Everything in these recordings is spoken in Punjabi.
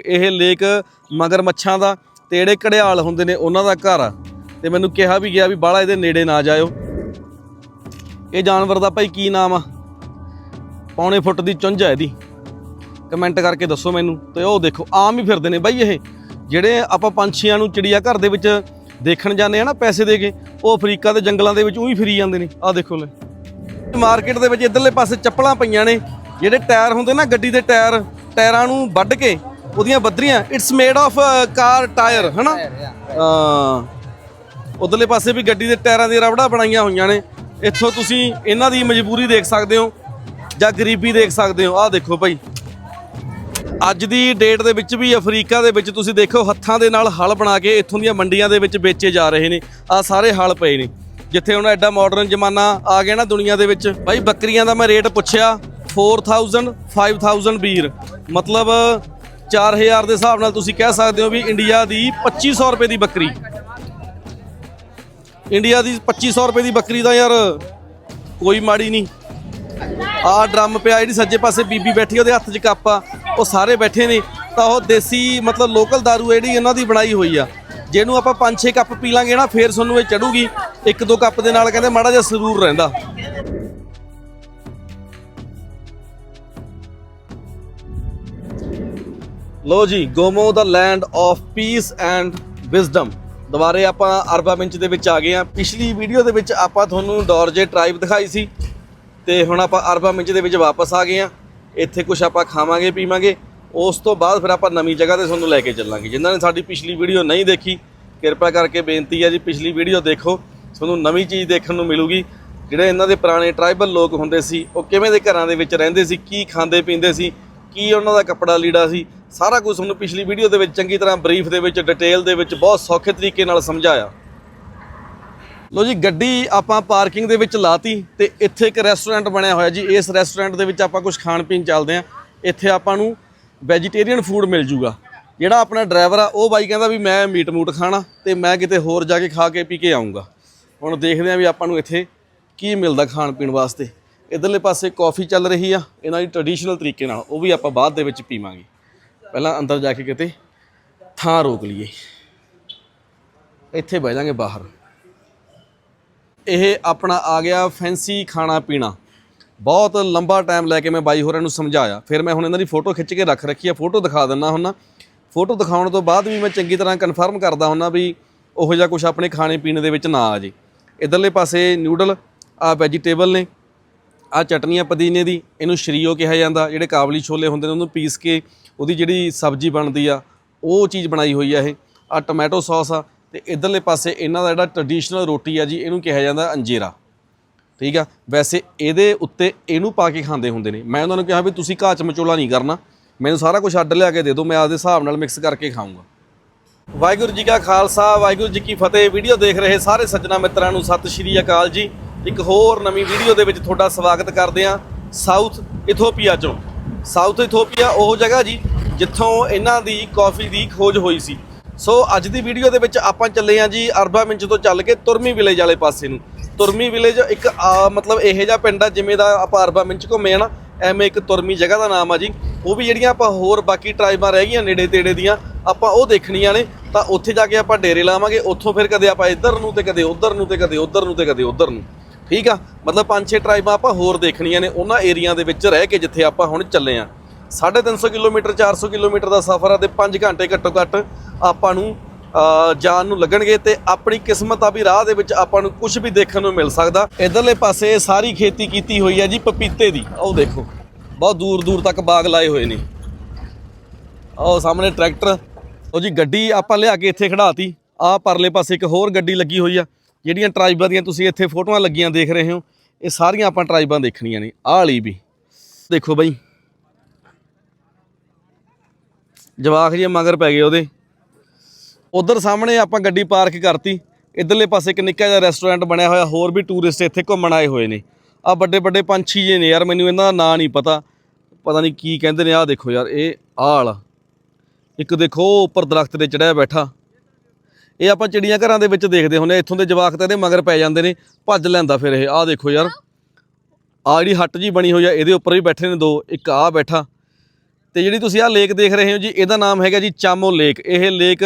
ਇਹ ਲੇਕ ਮਗਰਮੱਛਾਂ ਦਾ ਤੇ ਜਿਹੜੇ ਘੜਿਆਲ ਹੁੰਦੇ ਨੇ ਉਹਨਾਂ ਦਾ ਘਰ ਆ। ਤੇ ਮੈਨੂੰ ਕਿਹਾ ਵੀ ਗਿਆ ਵੀ ਬਾਹਲਾ ਇਹਦੇ ਨੇੜੇ ਨਾ ਜਾਇਓ। ਇਹ ਜਾਨਵਰ ਦਾ ਭਾਈ ਕੀ ਨਾਮ ਆ? ਪੌਣੇ ਫੁੱਟ ਦੀ ਚੁੰਝ ਹੈ ਇਹਦੀ। ਕਮੈਂਟ ਕਰਕੇ ਦੱਸੋ ਮੈਨੂੰ, ਤੇ ਉਹ ਦੇਖੋ, ਆਮ ਹੀ ਫਿਰਦੇ ਨੇ ਬਾਈ ਇਹ। ਜਿਹੜੇ ਆਪਾਂ ਪੰਛੀਆਂ ਨੂੰ ਚਿੜੀਆ ਘਰ ਦੇ ਵਿੱਚ ਦੇਖਣ ਜਾਂਦੇ ਆ ਨਾ ਪੈਸੇ ਦੇ ਕੇ, ਉਹ ਅਫਰੀਕਾ ਦੇ ਜੰਗਲਾਂ ਦੇ ਵਿੱਚ ਉਹੀ ਫਿਰੀ ਜਾਂਦੇ ਨੇ। ਆਹ ਦੇਖੋ ਲੈ। ਮਾਰਕੀਟ ਦੇ ਵਿੱਚ ਇਧਰਲੇ ਪਾਸੇ ਚੱਪਲਾਂ ਪਈਆਂ ਨੇ, ਜਿਹੜੇ ਟਾਇਰ ਹੁੰਦੇ ਨਾ ਗੱਡੀ ਦੇ ਟਾਇਰ, ਟਾਇਰਾਂ ਨੂੰ ਵੱਢ ਕੇ ਉਹਦੀਆਂ ਬੱਦਰੀਆਂ। It's made of car tyre ਹਨਾ? ਹਾਂ। ਉਧਰਲੇ ਪਾਸੇ ਵੀ ਗੱਡੀ ਦੇ ਟਾਇਰਾਂ ਦੀਆਂ ਰਬੜਾਂ ਬਣਾਈਆਂ ਹੋਈਆਂ ਨੇ। ਇੱਥੋਂ ਤੁਸੀਂ ਇਹਨਾਂ ਦੀ ਮਜਬੂਰੀ ਦੇਖ ਸਕਦੇ ਹੋ ਜਾਂ ਗਰੀਬੀ ਦੇਖ ਸਕਦੇ ਹੋ। ਆਹ ਦੇਖੋ ਭਾਈ। ਅੱਜ ਦੀ ਡੇਟ ਦੇ ਵਿੱਚ ਵੀ ਅਫਰੀਕਾ ਦੇ ਵਿੱਚ ਤੁਸੀਂ ਦੇਖੋ ਹੱਥਾਂ ਦੇ ਨਾਲ ਹਲ ਬਣਾ ਕੇ ਇੱਥੋਂ ਦੀਆਂ ਮੰਡੀਆਂ ਦੇ ਵਿੱਚ ਵੇਚੇ ਜਾ ਰਹੇ ਨੇ। ਆ ਸਾਰੇ ਹਲ ਪਏ ਨੇ। ਜਿੱਥੇ ਹੁਣ ਐਡਾ ਮਾਡਰਨ ਜ਼ਮਾਨਾ ਆ ਗਿਆ ਨਾ ਦੁਨੀਆ ਦੇ ਵਿੱਚ। ਭਾਈ ਬੱਕਰੀਆਂ ਦਾ ਮੈਂ ਰੇਟ ਪੁੱਛਿਆ 4000 5000 ਬੀਰ। ਮਤਲਬ 4000 ਦੇ ਹਿਸਾਬ ਨਾਲ ਤੁਸੀਂ ਕਹਿ ਸਕਦੇ ਹੋ ਵੀ ਇੰਡੀਆ ਦੀ 2500 ਰੁਪਏ ਦੀ ਬੱਕਰੀ। ਇੰਡੀਆ ਦੀ 2500 ਰੁਪਏ ਦੀ ਬੱਕਰੀ ਦਾ ਯਾਰ ਕੋਈ ਮਾੜੀ ਨਹੀਂ। ਆ ਡਰਮ ਪਿਆ, ਜਿਹੜੀ ਸੱਜੇ ਪਾਸੇ ਬੀਬੀ ਬੈਠੀ ਉਹਦੇ ਹੱਥ 'ਚ ਕੱਪ ਆ, ਉਹ ਸਾਰੇ ਬੈਠੇ ਨੇ। ਤਾਂ ਉਹ ਦੇਸੀ ਮਤਲਬ ਲੋਕਲ दारू ਜਿਹੜੀ ਇਹਨਾਂ ਦੀ ਬਣਾਈ ਹੋਈ ਆ। ਜਿਹਨੂੰ ਆਪਾਂ 5-6 ਕੱਪ ਪੀ ਲਾਂਗੇ ਨਾ, ਫੇਰ ਤੁਹਾਨੂੰ ਇਹ ਚੜੂਗੀ। ਇੱਕ ਦੋ ਕੱਪ ਦੇ ਨਾਲ ਕਹਿੰਦੇ ਮਾੜਾ ਜਿਹਾ ਸਰੂਰ ਰਹਿੰਦਾ। ਲੋ ਜੀ, ਗੋਮੋ ਦਾ land of peace and wisdom ਦੁਬਾਰੇ ਆਪਾਂ ਅਰਬਾ ਮਿੰਚ ਦੇ ਵਿੱਚ ਆ ਗਏ ਆ ਪਿਛਲੀ ਵੀਡੀਓ ਦੇ ਵਿੱਚ ਆਪਾਂ ਤੁਹਾਨੂੰ ਡੋਰਜੇ ਟ੍ਰਾਈਬ ਦਿਖਾਈ ਸੀ। ਤੇ ਹੁਣ ਆਪਾਂ ਅਰਬਾ ਮਿੰਚ ਦੇ ਵਿੱਚ ਵਾਪਸ ਆ ਗਏ ਆ ਇੱਥੇ ਕੁਝ ਆਪਾਂ ਖਾਵਾਂਗੇ, ਪੀਵਾਂਗੇ। ਉਸ ਤੋਂ ਬਾਅਦ ਫਿਰ ਆਪਾਂ ਨਵੀਂ ਜਗ੍ਹਾ ਤੇ ਤੁਹਾਨੂੰ ਲੈ ਕੇ ਚੱਲਾਂਗੇ। ਜਿਨ੍ਹਾਂ ਨੇ ਸਾਡੀ ਪਿਛਲੀ ਵੀਡੀਓ ਨਹੀਂ ਦੇਖੀ, ਕਿਰਪਾ ਕਰਕੇ ਬੇਨਤੀ ਹੈ ਜੀ, ਪਿਛਲੀ ਵੀਡੀਓ ਦੇਖੋ। ਤੁਹਾਨੂੰ ਨਵੀਂ ਚੀਜ਼ ਦੇਖਣ ਨੂੰ ਮਿਲੂਗੀ। ਜਿਹੜੇ ਇਹਨਾਂ ਦੇ ਪੁਰਾਣੇ ਟ੍ਰਾਈਬਲ ਲੋਕ ਹੁੰਦੇ ਸੀ, ਉਹ ਕਿਵੇਂ ਦੇ ਘਰਾਂ ਦੇ ਵਿੱਚ ਰਹਿੰਦੇ ਸੀ, ਕੀ ਖਾਂਦੇ ਪੀਂਦੇ ਸੀ, ਕੀ ਉਹਨਾਂ ਦਾ ਕੱਪੜਾ ਲੀੜਾ ਸੀ ਸਾਰਾ ਕੁਝ ਤੁਹਾਨੂੰ ਪਿਛਲੀ ਵੀਡੀਓ ਦੇ ਵਿੱਚ ਚੰਗੀ ਤਰ੍ਹਾਂ ਬਰੀਫ ਦੇ ਵਿੱਚ, ਡਿਟੇਲ ਦੇ ਵਿੱਚ ਬਹੁਤ ਸੌਖੇ ਤਰੀਕੇ ਨਾਲ ਸਮਝਾਇਆ। ਲੋ ਜੀ, ਗੱਡੀ ਆਪਾਂ ਪਾਰਕਿੰਗ ਦੇ ਵਿੱਚ ਲਾਤੀ ਤੇ ਇੱਥੇ ਇੱਕ ਰੈਸਟੋਰੈਂਟ ਬਣਿਆ ਹੋਇਆ ਜੀ। ਇਸ ਰੈਸਟੋਰੈਂਟ ਦੇ ਵਿੱਚ ਆਪਾਂ ਕੁਝ ਖਾਣ ਪੀਣ ਚੱਲਦੇ ਆਂ ਇੱਥੇ ਆਪਾਂ ਨੂੰ ਵੈਜੀਟੇਰੀਅਨ ਫੂਡ ਮਿਲ ਜੂਗਾ। ਜਿਹੜਾ ਆਪਣਾ ਡਰਾਈਵਰ ਆ, ਉਹ ਬਾਈ ਕਹਿੰਦਾ ਵੀ ਮੈਂ ਮੀਟ ਮੂਟ ਖਾਣਾ ਤੇ ਮੈਂ ਕਿਤੇ ਹੋਰ ਜਾ ਕੇ ਖਾ ਕੇ ਪੀ ਕੇ ਆਉਂਗਾ ਹੁਣ ਦੇਖਦੇ ਆਂ ਵੀ ਆਪਾਂ ਨੂੰ ਇੱਥੇ ਕੀ ਮਿਲਦਾ ਖਾਣ ਪੀਣ ਵਾਸਤੇ। ਇਧਰਲੇ ਪਾਸੇ ਕਾਫੀ ਚੱਲ ਰਹੀ ਆ। ਇਹਨਾਂ ਦੀ ਟ੍ਰੈਡੀਸ਼ਨਲ ਤਰੀਕੇ ਨਾਲ, ਉਹ ਵੀ ਆਪਾਂ ਬਾਅਦ ਦੇ ਵਿੱਚ ਪੀਵਾਂਗੇ। ਪਹਿਲਾਂ ਅੰਦਰ ਜਾ ਕੇ ਕਿਤੇ ਥਾਂ ਰੋਕ ਲਈਏ। ਇੱਥੇ ਬਹਿ ਜਾਾਂਗੇ ਬਾਹਰ। ਇਹ ਆਪਣਾ ਆ ਗਿਆ ਫੈਂਸੀ ਖਾਣਾ ਪੀਣਾ। ਬਹੁਤ ਲੰਬਾ ਟਾਈਮ ਲੈ ਕੇ ਮੈਂ ਬਾਈ ਹੋਰਾਂ ਨੂੰ ਸਮਝਾਇਆ। ਫਿਰ ਮੈਂ ਹੁਣ ਇਹਨਾਂ ਦੀ ਫੋਟੋ ਖਿੱਚ ਕੇ ਰੱਖ ਰੱਖੀ ਆ ਫੋਟੋ ਦਿਖਾ ਦਿੰਨਾ ਹੁੰਨਾ। ਫੋਟੋ ਦਿਖਾਉਣ ਤੋਂ ਬਾਅਦ ਵੀ ਮੈਂ ਚੰਗੀ ਤਰ੍ਹਾਂ ਕਨਫਰਮ ਕਰਦਾ ਹੁੰਨਾ ਵੀ ਉਹੋ ਜਿਹਾ ਕੁਝ ਆਪਣੇ ਖਾਣੇ ਪੀਣੇ ਦੇ ਵਿੱਚ ਨਾ ਆ ਜੇ। ਇਧਰਲੇ ਪਾਸੇ ਨਿਊਡਲ ਆ ਵੈਜੀਟੇਬਲ ਨੇ ਆ ਚਟਨੀਆਂ, ਪੁਦੀਨੇ ਦੀ, ਇਹਨੂੰ ਸ਼ਰੀਓ ਕਿਹਾ ਜਾਂਦਾ। ਜਿਹੜੇ ਕਾਬਲੀ ਛੋਲੇ ਹੁੰਦੇ ਨੇ, ਉਹਨੂੰ ਪੀਸ ਕੇ ਉਹਦੀ ਜਿਹੜੀ ਸਬਜ਼ੀ ਬਣਦੀ ਆ, ਉਹ ਚੀਜ਼ ਬਣਾਈ ਹੋਈ ਆ ਇਹ। ਆ ਟੋਮੈਟੋ ਸੌਸ ਆ ਤੇ ਇਧਰਲੇ ਪਾਸੇ ਇਹਨਾਂ ਦਾ ਜਿਹੜਾ ਟ੍ਰੈਡੀਸ਼ਨਲ ਰੋਟੀ ਆ ਜੀ, ਇਹਨੂੰ ਕਿਹਾ ਜਾਂਦਾ ਅੰਜੀਰਾ। ਠੀਕ ਆ? ਵੈਸੇ ਇਹਦੇ ਉੱਤੇ ਇਹਨੂੰ ਪਾ ਕੇ ਖਾਂਦੇ ਹੁੰਦੇ ਨੇ। ਮੈਂ ਉਹਨਾਂ ਨੂੰ ਕਿਹਾ ਵੀ ਤੁਸੀਂ ਘਾਹ ਚ ਮਚੋਲਾ ਨਹੀਂ ਕਰਨਾ। ਮੈਨੂੰ ਸਾਰਾ ਕੁਝ ਅੱਡ ਲਿਆ ਕੇ ਦੇ ਦਿਓ, ਮੈਂ ਆਪਦੇ ਹਿਸਾਬ ਨਾਲ ਮਿਕਸ ਕਰਕੇ ਖਾਊਂਗਾ। ਵਾਹਿਗੁਰੂ ਜੀ ਕਾ ਖਾਲਸਾ, ਵਾਹਿਗੁਰੂ ਜੀ ਕੀ ਫਤਿਹ। ਵੀਡੀਓ ਦੇਖ ਰਹੇ ਸਾਰੇ ਸੱਜਣਾ ਮਿੱਤਰਾਂ ਨੂੰ ਸਤਿ ਸ਼੍ਰੀ ਅਕਾਲ ਜੀ। ਇੱਕ ਹੋਰ ਨਵੀਂ ਵੀਡੀਓ ਦੇ ਵਿੱਚ ਤੁਹਾਡਾ ਸਵਾਗਤ ਕਰਦੇ ਹਾਂ। ਸਾਊਥ ਇਥੋਪੀਆ ਚੋਂ। ਸਾਊਥ ਇਥੋਪੀਆ ਉਹ ਜਗ੍ਹਾ ਜੀ ਜਿੱਥੋਂ ਇਹਨਾਂ ਦੀ ਕਾਫੀ ਦੀ ਖੋਜ ਹੋਈ ਸੀ। ਸੋ ਅੱਜ ਦੀ ਵੀਡੀਓ ਦੇ ਵਿੱਚ ਆਪਾਂ ਚੱਲੇ ਹਾਂ ਜੀ ਅਰਬਾ ਮਿੰਚ ਤੋਂ ਚੱਲ ਕੇ ਤੁਰਮੀ ਵਿਲੇਜ ਵਾਲੇ ਪਾਸੇ ਨੂੰ। ਤੁਰਮੀ ਵਿਲੇਜ ਇੱਕ ਮਤਲਬ ਇਹੋ ਜਿਹਾ ਪਿੰਡ ਆ ਜਿਵੇਂ ਦਾ ਆਪਾਂ ਅਰਬਾ ਮਿੰਚ ਘੁੰਮੇ ਆ ਨਾ, ਐਵੇਂ ਇੱਕ ਤੁਰਮੀ ਜਗ੍ਹਾ ਦਾ ਨਾਮ ਆ ਜੀ। ਉਹ ਵੀ ਜਿਹੜੀਆਂ ਆਪਾਂ ਹੋਰ ਬਾਕੀ ਟਰਾਈਬਾਂ ਰਹਿ ਗਈਆਂ ਨੇੜੇ ਤੇੜੇ ਦੀਆਂ, ਆਪਾਂ ਉਹ ਦੇਖਣੀਆਂ ਨੇ, ਤਾਂ ਉੱਥੇ ਜਾ ਕੇ ਆਪਾਂ ਡੇਰੇ ਲਾਵਾਂਗੇ, ਉੱਥੋਂ ਫਿਰ ਕਦੇ ਆਪਾਂ ਇੱਧਰ ਨੂੰ ਤੇ ਕਦੇ ਉੱਧਰ ਨੂੰ ਤੇ ਕਦੇ ਉੱਧਰ ਨੂੰ ਤੇ ਕਦੇ ਉੱਧਰ ਨੂੰ। ਠੀਕ ਆ? ਮਤਲਬ ਪੰਜ ਛੇ ਟਰਾਈਬਾਂ ਆਪਾਂ ਹੋਰ ਦੇਖਣੀਆਂ ਨੇ, ਉਹਨਾਂ ਏਰੀਆ ਦੇ ਵਿੱਚ ਰਹਿ ਕੇ ਜਿੱਥੇ ਆਪਾਂ ਹੁਣ ਚੱਲੇ ਆ। 350 ਕਿਲੋਮੀਟਰ 400 ਕਿਲੋਮੀਟਰ ਦਾ ਸਫ਼ਰ ਆ ਤੇ 5 ਘੰਟੇ ਘੱਟੋ ਘੱਟ ਆਪਾਂ ਨੂੰ ਜਾਣ ਨੂੰ ਲੱਗਣਗੇ ਤੇ ਆਪਣੀ ਕਿਸਮਤ ਆ ਵੀ ਰਾਹ ਦੇ ਵਿੱਚ ਆਪਾਂ ਨੂੰ ਕੁਝ ਵੀ ਦੇਖਣ ਨੂੰ ਮਿਲ ਸਕਦਾ। ਇਧਰਲੇ ਪਾਸੇ ਸਾਰੀ ਖੇਤੀ ਕੀਤੀ ਹੋਈ ਹੈ ਜੀ ਪਪੀਤੇ ਦੀ। ਉਹ ਦੇਖੋ, ਬਹੁਤ ਦੂਰ ਦੂਰ ਤੱਕ ਬਾਗ ਲਾਏ ਹੋਏ ਨੇ। ਉਹ ਸਾਹਮਣੇ ਟਰੈਕਟਰ। ਉਹ ਜੀ ਗੱਡੀ ਆਪਾਂ ਲਿਆ ਕੇ ਇੱਥੇ ਖੜਾਤੀ ਆਹ ਪਰਲੇ ਪਾਸੇ ਇੱਕ ਹੋਰ ਗੱਡੀ ਲੱਗੀ ਹੋਈ ਆ। ਜਿਹੜੀਆਂ ਟਰਾਈਬਾਂ ਦੀਆਂ ਤੁਸੀਂ ਇੱਥੇ ਫੋਟੋਆਂ ਲੱਗੀਆਂ ਦੇਖ ਰਹੇ ਹੋ, ਇਹ ਸਾਰੀਆਂ ਆਪਾਂ ਟਰਾਈਬਾਂ ਦੇਖਣੀਆਂ ਨੇ, ਆਹ ਵਾਲੀ ਵੀ। ਦੇਖੋ ਬਾਈ। ਜਵਾਕ ਜੀ ਮਗਰ ਪੈ ਗਏ ਉਹਦੇ। ਉਧਰ ਸਾਹਮਣੇ ਆਪਾਂ ਗੱਡੀ ਪਾਰਕ ਕਰਤੀ, ਇਧਰਲੇ ਪਾਸੇ ਇੱਕ ਨਿੱਕਾ ਜਿਹਾ ਰੈਸਟੋਰੈਂਟ ਬਣਿਆ ਹੋਇਆ, ਹੋਰ ਵੀ ਟੂਰਿਸਟ ਇੱਥੇ ਘੁੰਮਣ ਆਏ ਹੋਏ ਨੇ। ਆ ਵੱਡੇ ਵੱਡੇ ਪੰਛੀ ਜੇ ਨੇ ਯਾਰ, ਮੈਨੂੰ ਇਹਨਾਂ ਦਾ ਨਾਂ ਨਹੀਂ ਪਤਾ। ਪਤਾ ਨਹੀਂ ਕੀ ਕਹਿੰਦੇ ਨੇ, ਆਹ ਦੇਖੋ ਯਾਰ, ਇਹ ਆਲ਼ ਇੱਕ ਦੇਖੋ, ਉੱਪਰ ਦਰਖਤ ਤੇ ਚੜਿਆ ਬੈਠਾ। ਇਹ ਆਪਾਂ ਚਿੜੀਆਂ ਘਰਾਂ ਦੇ ਵਿੱਚ ਦੇਖਦੇ ਹੁੰਦੇ ਹਾਂ। ਇੱਥੋਂ ਦੇ ਜਵਾਕ ਤਾਂ ਇਹਦੇ ਮਗਰ ਪੈ ਜਾਂਦੇ ਨੇ, ਭੱਜ ਲੈਂਦਾ ਫਿਰ ਇਹ। ਆਹ ਦੇਖੋ ਯਾਰ, ਆਹ ਜਿਹੜੀ ਹੱਟ ਜੀ ਬਣੀ ਹੋਈ ਆ, ਇਹਦੇ ਉੱਪਰ ਵੀ ਬੈਠੇ ਨੇ ਦੋ, ਇੱਕ ਆਹ ਬੈਠਾ। ਤੇ ਜਿਹੜੀ ਤੁਸੀਂ ਆਹ ਲੇਕ ਦੇਖ ਰਹੇ ਹੋ ਜੀ, ਇਹਦਾ ਨਾਮ ਹੈਗਾ ਜੀ ਚਾਮੋ ਲੇਕ। ਇਹ ਲੇਕ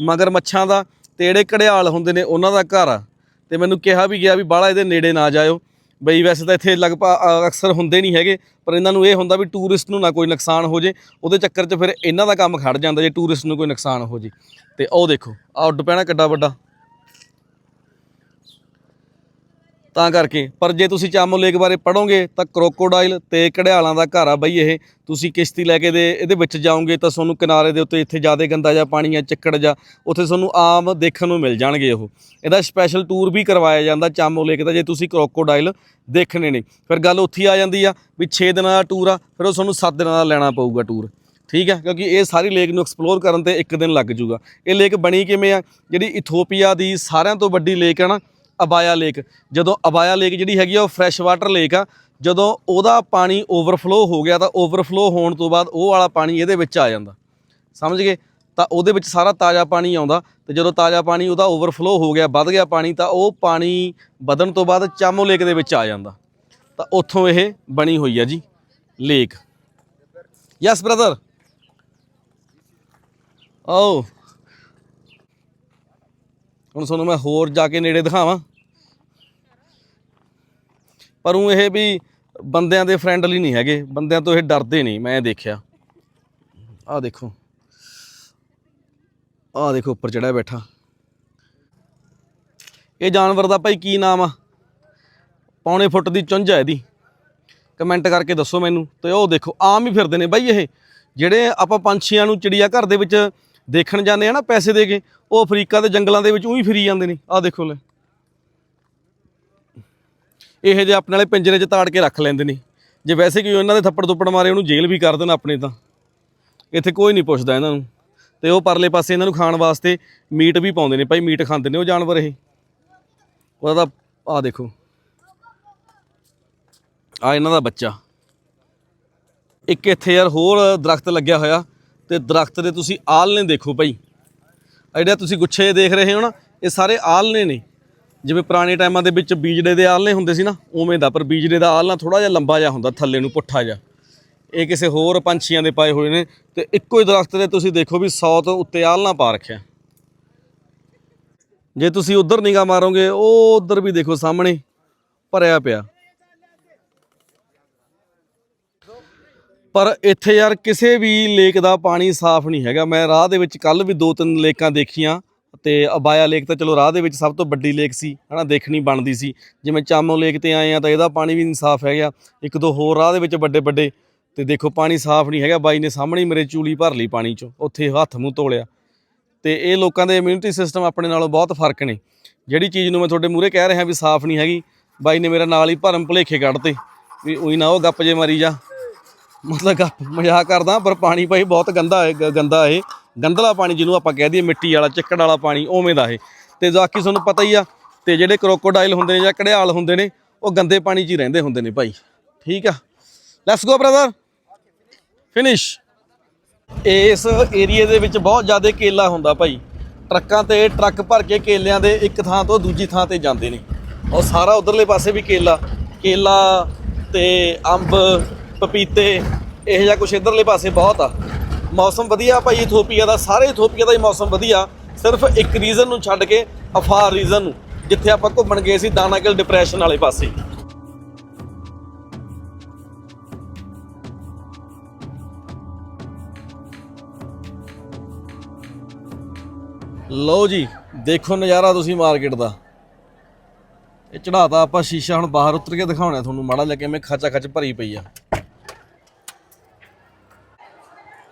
ਮਗਰ ਮੱਛਾਂ ਦਾ ਤੇ ਜਿਹੜੇ ਘੜਿਆਲ ਹੁੰਦੇ ਨੇ, ਉਹਨਾਂ ਦਾ ਘਰ ਆ। ਤੇ ਮੈਨੂੰ ਕਿਹਾ ਵੀ ਗਿਆ ਵੀ ਬਾਹਲਾ ਇਹਦੇ ਨੇੜੇ ਨਾ ਜਾਇਓ। ਬਈ ਵੈਸੇ ਤਾਂ ਇੱਥੇ ਲਗਭਗ ਅਕਸਰ ਹੁੰਦੇ ਨਹੀਂ ਹੈਗੇ, ਪਰ ਇਹਨਾਂ ਨੂੰ ਇਹ ਹੁੰਦਾ ਵੀ ਟੂਰਿਸਟ ਨੂੰ ਨਾ ਕੋਈ ਨੁਕਸਾਨ ਹੋ ਜੇ, ਉਹਦੇ ਚੱਕਰ 'ਚ ਫਿਰ ਇਹਨਾਂ ਦਾ ਕੰਮ ਖੜ ਜਾਂਦਾ ਜੇ ਟੂਰਿਸਟ ਨੂੰ ਕੋਈ ਨੁਕਸਾਨ ਹੋ ਜੇ। ਤੇ ਉਹ ਦੇਖੋ, ਆਹ ਉੱਡ ਪੈਣਾ ਕਿੱਡਾ ਵੱਡਾ। ਤਾਂ ਕਰਕੇ। ਪਰ ਜੇ ਤੁਸੀਂ ਚਾਮੋ ਲੇਕ ਬਾਰੇ ਪੜੋਗੇ ਤਾਂ ਕਰੋਕੋਡਾਈਲ ਤੇ ਘੜਿਆਲਾਂ ਦਾ ਘਰ ਆ ਬਈ ਇਹ। ਤੁਸੀਂ ਕਿਸ਼ਤੀ ਲੈ ਕੇ ਦੇ ਇਹਦੇ ਵਿੱਚ ਜਾਓਗੇ ਤਾਂ ਤੁਹਾਨੂੰ ਕਿਨਾਰੇ ਦੇ ਉੱਤੇ ਇੱਥੇ ਜ਼ਿਆਦਾ ਗੰਦਾ ਜਾਂ ਪਾਣੀ ਆ ਚਿੱਕੜ ਜਾਂ ਉੱਥੇ ਤੁਹਾਨੂੰ ਆਮ ਦੇਖਣ ਨੂੰ ਮਿਲ ਜਾਣਗੇ ਉਹ। ਇਹਦਾ ਸਪੈਸ਼ਲ ਟੂਰ ਵੀ ਕਰਵਾਇਆ ਜਾਂਦਾ ਚਾਮੋ ਲੇਕ ਦਾ, ਜੇ ਤੁਸੀਂ ਕਰੋਕੋਡਾਈਲ ਦੇਖਣੇ ਨੇ। ਫਿਰ ਗੱਲ ਉੱਥੇ ਆ ਜਾਂਦੀ ਆ ਵੀ 6 ਦਿਨਾਂ ਦਾ ਟੂਰ ਆ, ਫਿਰ ਉਹ ਤੁਹਾਨੂੰ 7 ਦਿਨਾਂ ਦਾ ਲੈਣਾ ਪਊਗਾ ਟੂਰ ਠੀਕ ਹੈ ਕਿਉਂਕਿ ਇਹ ਸਾਰੀ ਲੇਕ ਨੂੰ ਐਕਸਪਲੋਰ ਕਰਨ ਤੇ ਇੱਕ ਦਿਨ ਲੱਗ ਜੂਗਾ। ਇਹ ਲੇਕ ਬਣੀ ਕਿਵੇਂ ਆ? ਜਿਹੜੀ ਇਥੋਪੀਆ ਦੀ ਸਾਰਿਆਂ ਤੋਂ ਵੱਡੀ ਲੇਕ ਹੈ ਨਾ ਅਬਾਇਆ ਲੇਕ। ਜਦੋਂ ਅਬਾਇਆ ਲੇਕ ਜਿਹੜੀ ਹੈਗੀ ਆ, ਉਹ ਫਰੈਸ਼ ਵਾਟਰ ਲੇਕ ਆ। ਜਦੋਂ ਉਹਦਾ ਪਾਣੀ ਓਵਰਫਲੋ ਹੋ ਗਿਆ, ਤਾਂ ਓਵਰਫਲੋ ਹੋਣ ਤੋਂ ਬਾਅਦ ਉਹ ਵਾਲਾ ਪਾਣੀ ਇਹਦੇ ਵਿੱਚ ਆ ਜਾਂਦਾ। ਸਮਝ ਗਏ? ਤਾਂ ਉਹਦੇ ਵਿੱਚ ਸਾਰਾ ਤਾਜ਼ਾ ਪਾਣੀ ਆਉਂਦਾ। ਤੇ ਜਦੋਂ ਤਾਜ਼ਾ ਪਾਣੀ ਉਹਦਾ ਓਵਰਫਲੋ ਹੋ ਗਿਆ, ਵੱਧ ਗਿਆ ਪਾਣੀ, ਤਾਂ ਉਹ ਪਾਣੀ ਵਧਣ ਤੋਂ ਬਾਅਦ ਚਾਮੋ ਲੇਕ ਦੇ ਵਿੱਚ ਆ ਜਾਂਦਾ। ਤਾਂ ਉੱਥੋਂ ਇਹ ਬਣੀ ਹੋਈ ਆ ਜੀ ਲੇਕ। ਯੈਸ ਬ੍ਰਦਰ ਓ ਹੁਣ ਤੁਹਾਨੂੰ ਮੈਂ ਹੋਰ ਜਾ ਕੇ ਨੇੜੇ ਦਿਖਾਵਾਂ। ਪਰ ਉਹ ਇਹ ਵੀ ਬੰਦਿਆਂ ਦੇ ਫਰੈਂਡਲੀ ਨਹੀਂ ਹੈਗੇ। ਬੰਦਿਆਂ ਤੋਂ ਇਹ ਡਰਦੇ ਨਹੀਂ, ਮੈਂ ਦੇਖਿਆ। ਆਹ ਦੇਖੋ। ਆਹ ਦੇਖੋ, ਉੱਪਰ ਚੜਿਆ ਬੈਠਾ। ਇਹ ਜਾਨਵਰ ਦਾ ਭਾਈ ਕੀ ਨਾਮ ਆ? ਪੌਣੇ ਫੁੱਟ ਦੀ ਚੁੰਝ ਹੈ ਇਹਦੀ। ਕਮੈਂਟ ਕਰਕੇ ਦੱਸੋ ਮੈਨੂੰ। ਤੇ ਉਹ ਦੇਖੋ, ਆਮ ਹੀ ਫਿਰਦੇ ਨੇ ਬਾਈ ਇਹ। ਜਿਹੜੇ ਆਪਾਂ ਪੰਛੀਆਂ ਨੂੰ ਚਿੜੀਆ ਘਰ ਦੇ ਵਿੱਚ ਦੇਖਣ ਜਾਂਦੇ ਆ ਨਾ ਪੈਸੇ ਦੇ ਕੇ, ਉਹ ਅਫਰੀਕਾ ਦੇ ਜੰਗਲਾਂ ਦੇ ਵਿੱਚ ਉਹੀ ਫਿਰੀ ਜਾਂਦੇ ਨੇ। ਆਹ ਦੇਖੋ ਲੈ। ਇਹੋ ਜਿਹੇ ਆਪਣੇ ਵਾਲੇ ਪਿੰਜਰੇ 'ਚ ਤਾੜ ਕੇ ਰੱਖ ਲੈਂਦੇ ਨੇ। ਜੇ ਵੈਸੇ ਕੋਈ ਇਹਨਾਂ ਦੇ ਥੱਪੜ ਥੁੱਪੜ ਮਾਰੇ, ਉਹਨੂੰ ਜੇਲ੍ਹ ਵੀ ਕਰ ਦੇਣ ਆਪਣੇ ਤਾਂ। ਇੱਥੇ ਕੋਈ ਨਹੀਂ ਪੁੱਛਦਾ ਇਹਨਾਂ ਨੂੰ। ਤੇ ਉਹ ਪਰਲੇ ਪਾਸੇ ਇਹਨਾਂ ਨੂੰ ਖਾਣ ਵਾਸਤੇ ਮੀਟ ਵੀ ਪਾਉਂਦੇ ਨੇ। ਭਾਈ ਮੀਟ ਖਾਂਦੇ ਨੇ ਉਹ ਜਾਨਵਰ ਇਹ। ਉਹਦਾ ਆ ਦੇਖੋ। ਆ ਇਹਨਾਂ ਦਾ ਬੱਚਾ। ਇੱਕ ਇੱਥੇ ਯਾਰ ਹੋਰ ਦਰਖਤ ਲੱਗਿਆ ਹੋਇਆ। ਤੇ ਦਰਖਤ ਦੇ ਤੁਸੀਂ ਆਲਣੇ ਦੇਖੋ ਭਾਈ। ਆ ਜਿਹੜੇ ਤੁਸੀਂ ਗੁੱਛੇ ਦੇਖ ਰਹੇ ਹੋ ਨਾ, ਇਹ ਸਾਰੇ ਆਲਣੇ ਨੇ। ਜਿਵੇਂ ਪੁਰਾਣੇ ਟਾਈਮਾਂ ਦੇ ਵਿੱਚ ਬੀਜੜੇ ਦੇ ਆਲਣੇ ਹੁੰਦੇ ਸੀ ਨਾ, ਉਵੇਂ ਦਾ, ਪਰ ਬੀਜੜੇ ਦਾ ਆਲਣਾ ਥੋੜਾ ਜਿਹਾ ਲੰਬਾ ਜਿਹਾ ਹੁੰਦਾ, ਥੱਲੇ ਨੂੰ ਪੁੱਠਾ ਜਿਹਾ। ਇਹ ਕਿਸੇ ਹੋਰ ਪੰਛੀਆਂ ਦੇ ਪਾਏ ਹੋਏ ਨੇ, ਤੇ ਇੱਕੋ ਹੀ ਦਰਖਤ ਦੇ ਤੁਸੀਂ ਦੇਖੋ ਵੀ 100 ਤੋਂ ਉੱਤੇ ਆਲਣਾ ਪਾ ਰੱਖਿਆ। ਜੇ ਤੁਸੀਂ ਉਧਰ ਨਿਗਾਹ ਮਾਰੋਗੇ ਉਹ ਉਧਰ ਵੀ ਦੇਖੋ ਸਾਹਮਣੇ ਭਰਿਆ ਪਿਆ। ਪਰ ਇੱਥੇ ਯਾਰ ਕਿਸੇ ਵੀ ਲੇਕ ਦਾ ਪਾਣੀ ਸਾਫ਼ ਨਹੀਂ ਹੈਗਾ। ਮੈਂ ਰਾਹ ਦੇ ਵਿੱਚ ਕੱਲ ਵੀ ਦੋ ਤਿੰਨ ਲੇਕਾਂ ਦੇਖੀਆਂ। ਤੇ ਅਬਾਇਆ ਲੇਕ ਤਾਂ ਚਲੋ ਰਾਹ ਦੇ ਵਿੱਚ ਸਭ ਤੋਂ ਵੱਡੀ ਲੇਕ ਸੀ, ਹਨਾ, ਦੇਖਣੀ ਬਣਦੀ ਸੀ। ਜਿਵੇਂ ਚਾਮੋ ਲੇਕ ਤੇ ਆਏ ਆ ਤਾਂ ਇਹਦਾ ਪਾਣੀ ਵੀ ਨਹੀਂ ਸਾਫ਼ ਹੈਗਾ। ਇੱਕ ਦੋ ਹੋਰ ਰਾਹ ਦੇ ਵਿੱਚ ਵੱਡੇ ਵੱਡੇ, ਤੇ ਦੇਖੋ ਪਾਣੀ ਸਾਫ਼ ਨਹੀਂ ਹੈਗਾ। ਬਾਈ ਨੇ ਸਾਹਮਣੇ ਮੇਰੇ ਚੂਲੀ ਭਰ ਲਈ ਪਾਣੀ ਚੋਂ, ਉੱਥੇ ਹੱਥ ਮੂੰਹ ਤੋਲਿਆ ਤੇ ਇਹ ਲੋਕਾਂ ਦੇ ਇਮਿਊਨਿਟੀ ਸਿਸਟਮ ਆਪਣੇ ਨਾਲੋਂ ਬਹੁਤ ਫ਼ਰਕ ਨੇ। ਜਿਹੜੀ ਚੀਜ਼ ਨੂੰ ਮੈਂ ਤੁਹਾਡੇ ਮੂਹਰੇ ਕਹਿ ਰਿਹਾ ਵੀ ਸਾਫ਼ ਨਹੀਂ ਹੈਗੀ, ਬਾਈ ਨੇ ਮੇਰਾ ਨਾਲ ਹੀ ਭਰਮ ਭੁਲੇਖੇ ਕੱਢਤੇ ਵੀ ਉਹੀ ਨਾ ਉਹ ਗੱਪ ਜੇ ਮਾਰੀ ਜਾ। ਮਤਲਬ ਗੱਪ ਮਜ਼ਾਕ ਕਰਦਾ, ਪਰ ਪਾਣੀ ਭਾਈ ਬਹੁਤ ਗੰਦਾ ਹੈ, ਗ- ਗੰਦਾ ਇਹ। ਗੰਦਲਾ ਪਾਣੀ ਜਿਹਨੂੰ ਆਪਾਂ ਕਹਿ ਦਈਏ, ਮਿੱਟੀ ਵਾਲਾ, ਚਿੱਕੜ ਵਾਲਾ ਪਾਣੀ, ਉਵੇਂ ਦਾ ਇਹ। ਤੇ ਬਾਕੀ ਤੁਹਾਨੂੰ ਪਤਾ ਹੀ ਆ, ਤੇ ਜਿਹੜੇ ਕਰੋਕੋਡਾਈਲ ਹੁੰਦੇ ਨੇ ਜਾਂ ਘੜਿਆਲ ਹੁੰਦੇ ਨੇ, ਉਹ ਗੰਦੇ ਪਾਣੀ 'ਚ ਹੀ ਰਹਿੰਦੇ ਹੁੰਦੇ ਨੇ ਭਾਈ। ਠੀਕ ਆ? ਲੈਟਸ ਗੋ ਬ੍ਰਦਰ ਫਿਨਿਸ਼ ਇਸ ਏਰੀਏ ਦੇ ਵਿੱਚ ਬਹੁਤ ਜ਼ਿਆਦਾ ਕੇਲਾ ਹੁੰਦਾ ਭਾਈ। ਟਰੱਕਾਂ ਤੇ ਟਰੱਕ ਭਰ ਕੇ ਕੇਲਿਆਂ ਦੇ ਇੱਕ ਥਾਂ ਤੋਂ ਦੂਜੀ ਥਾਂ ਤੇ ਜਾਂਦੇ ਨੇ। ਉਹ ਸਾਰਾ ਉਧਰਲੇ ਪਾਸੇ ਵੀ ਕੇਲਾ। ਕੇਲਾ ਤੇ ਅੰਬ, ਪਪੀਤੇ, ਇਹ ਜਿਹਾ ਕੁਝ ਇਧਰਲੇ ਪਾਸੇ ਬਹੁਤ ਆ। ਮੌਸਮ ਵਧੀਆ ਭਾਈ ਇਥੋਪੀਆ ਦਾ, ਸਾਰੇ ਇਥੋਪੀਆ ਦਾ ਹੀ ਮੌਸਮ ਵਧੀਆ। ਸਿਰਫ ਇੱਕ ਰੀਜ਼ਨ ਨੂੰ ਛੱਡ ਕੇ ਅਫਾਰ ਰੀਜ਼ਨ ਨੂੰ, ਜਿੱਥੇ ਆਪਾਂ ਘੁੰਮਣ ਗਏ ਸੀ ਦਾਨਾਕਿਲ ਡਿਪਰੈਸ਼ਨ ਵਾਲੇ ਪਾਸੇ। ਲਓ ਜੀ, ਦੇਖੋ ਨਜ਼ਾਰਾ ਤੁਸੀਂ ਮਾਰਕੀਟ ਦਾ। ਇਹ ਚੜਾਤਾ ਆਪਾਂ ਸ਼ੀਸ਼ਾ ਹੁਣ ਬਾਹਰ ਉਤਰ ਕੇ ਦਿਖਾਉਣਾ ਤੁਹਾਨੂੰ, ਮਾੜਾ ਜਿਹਾ ਕਿਵੇਂ ਖਾਚਾ ਖੱਚ ਭਰੀ ਪਈ ਆ।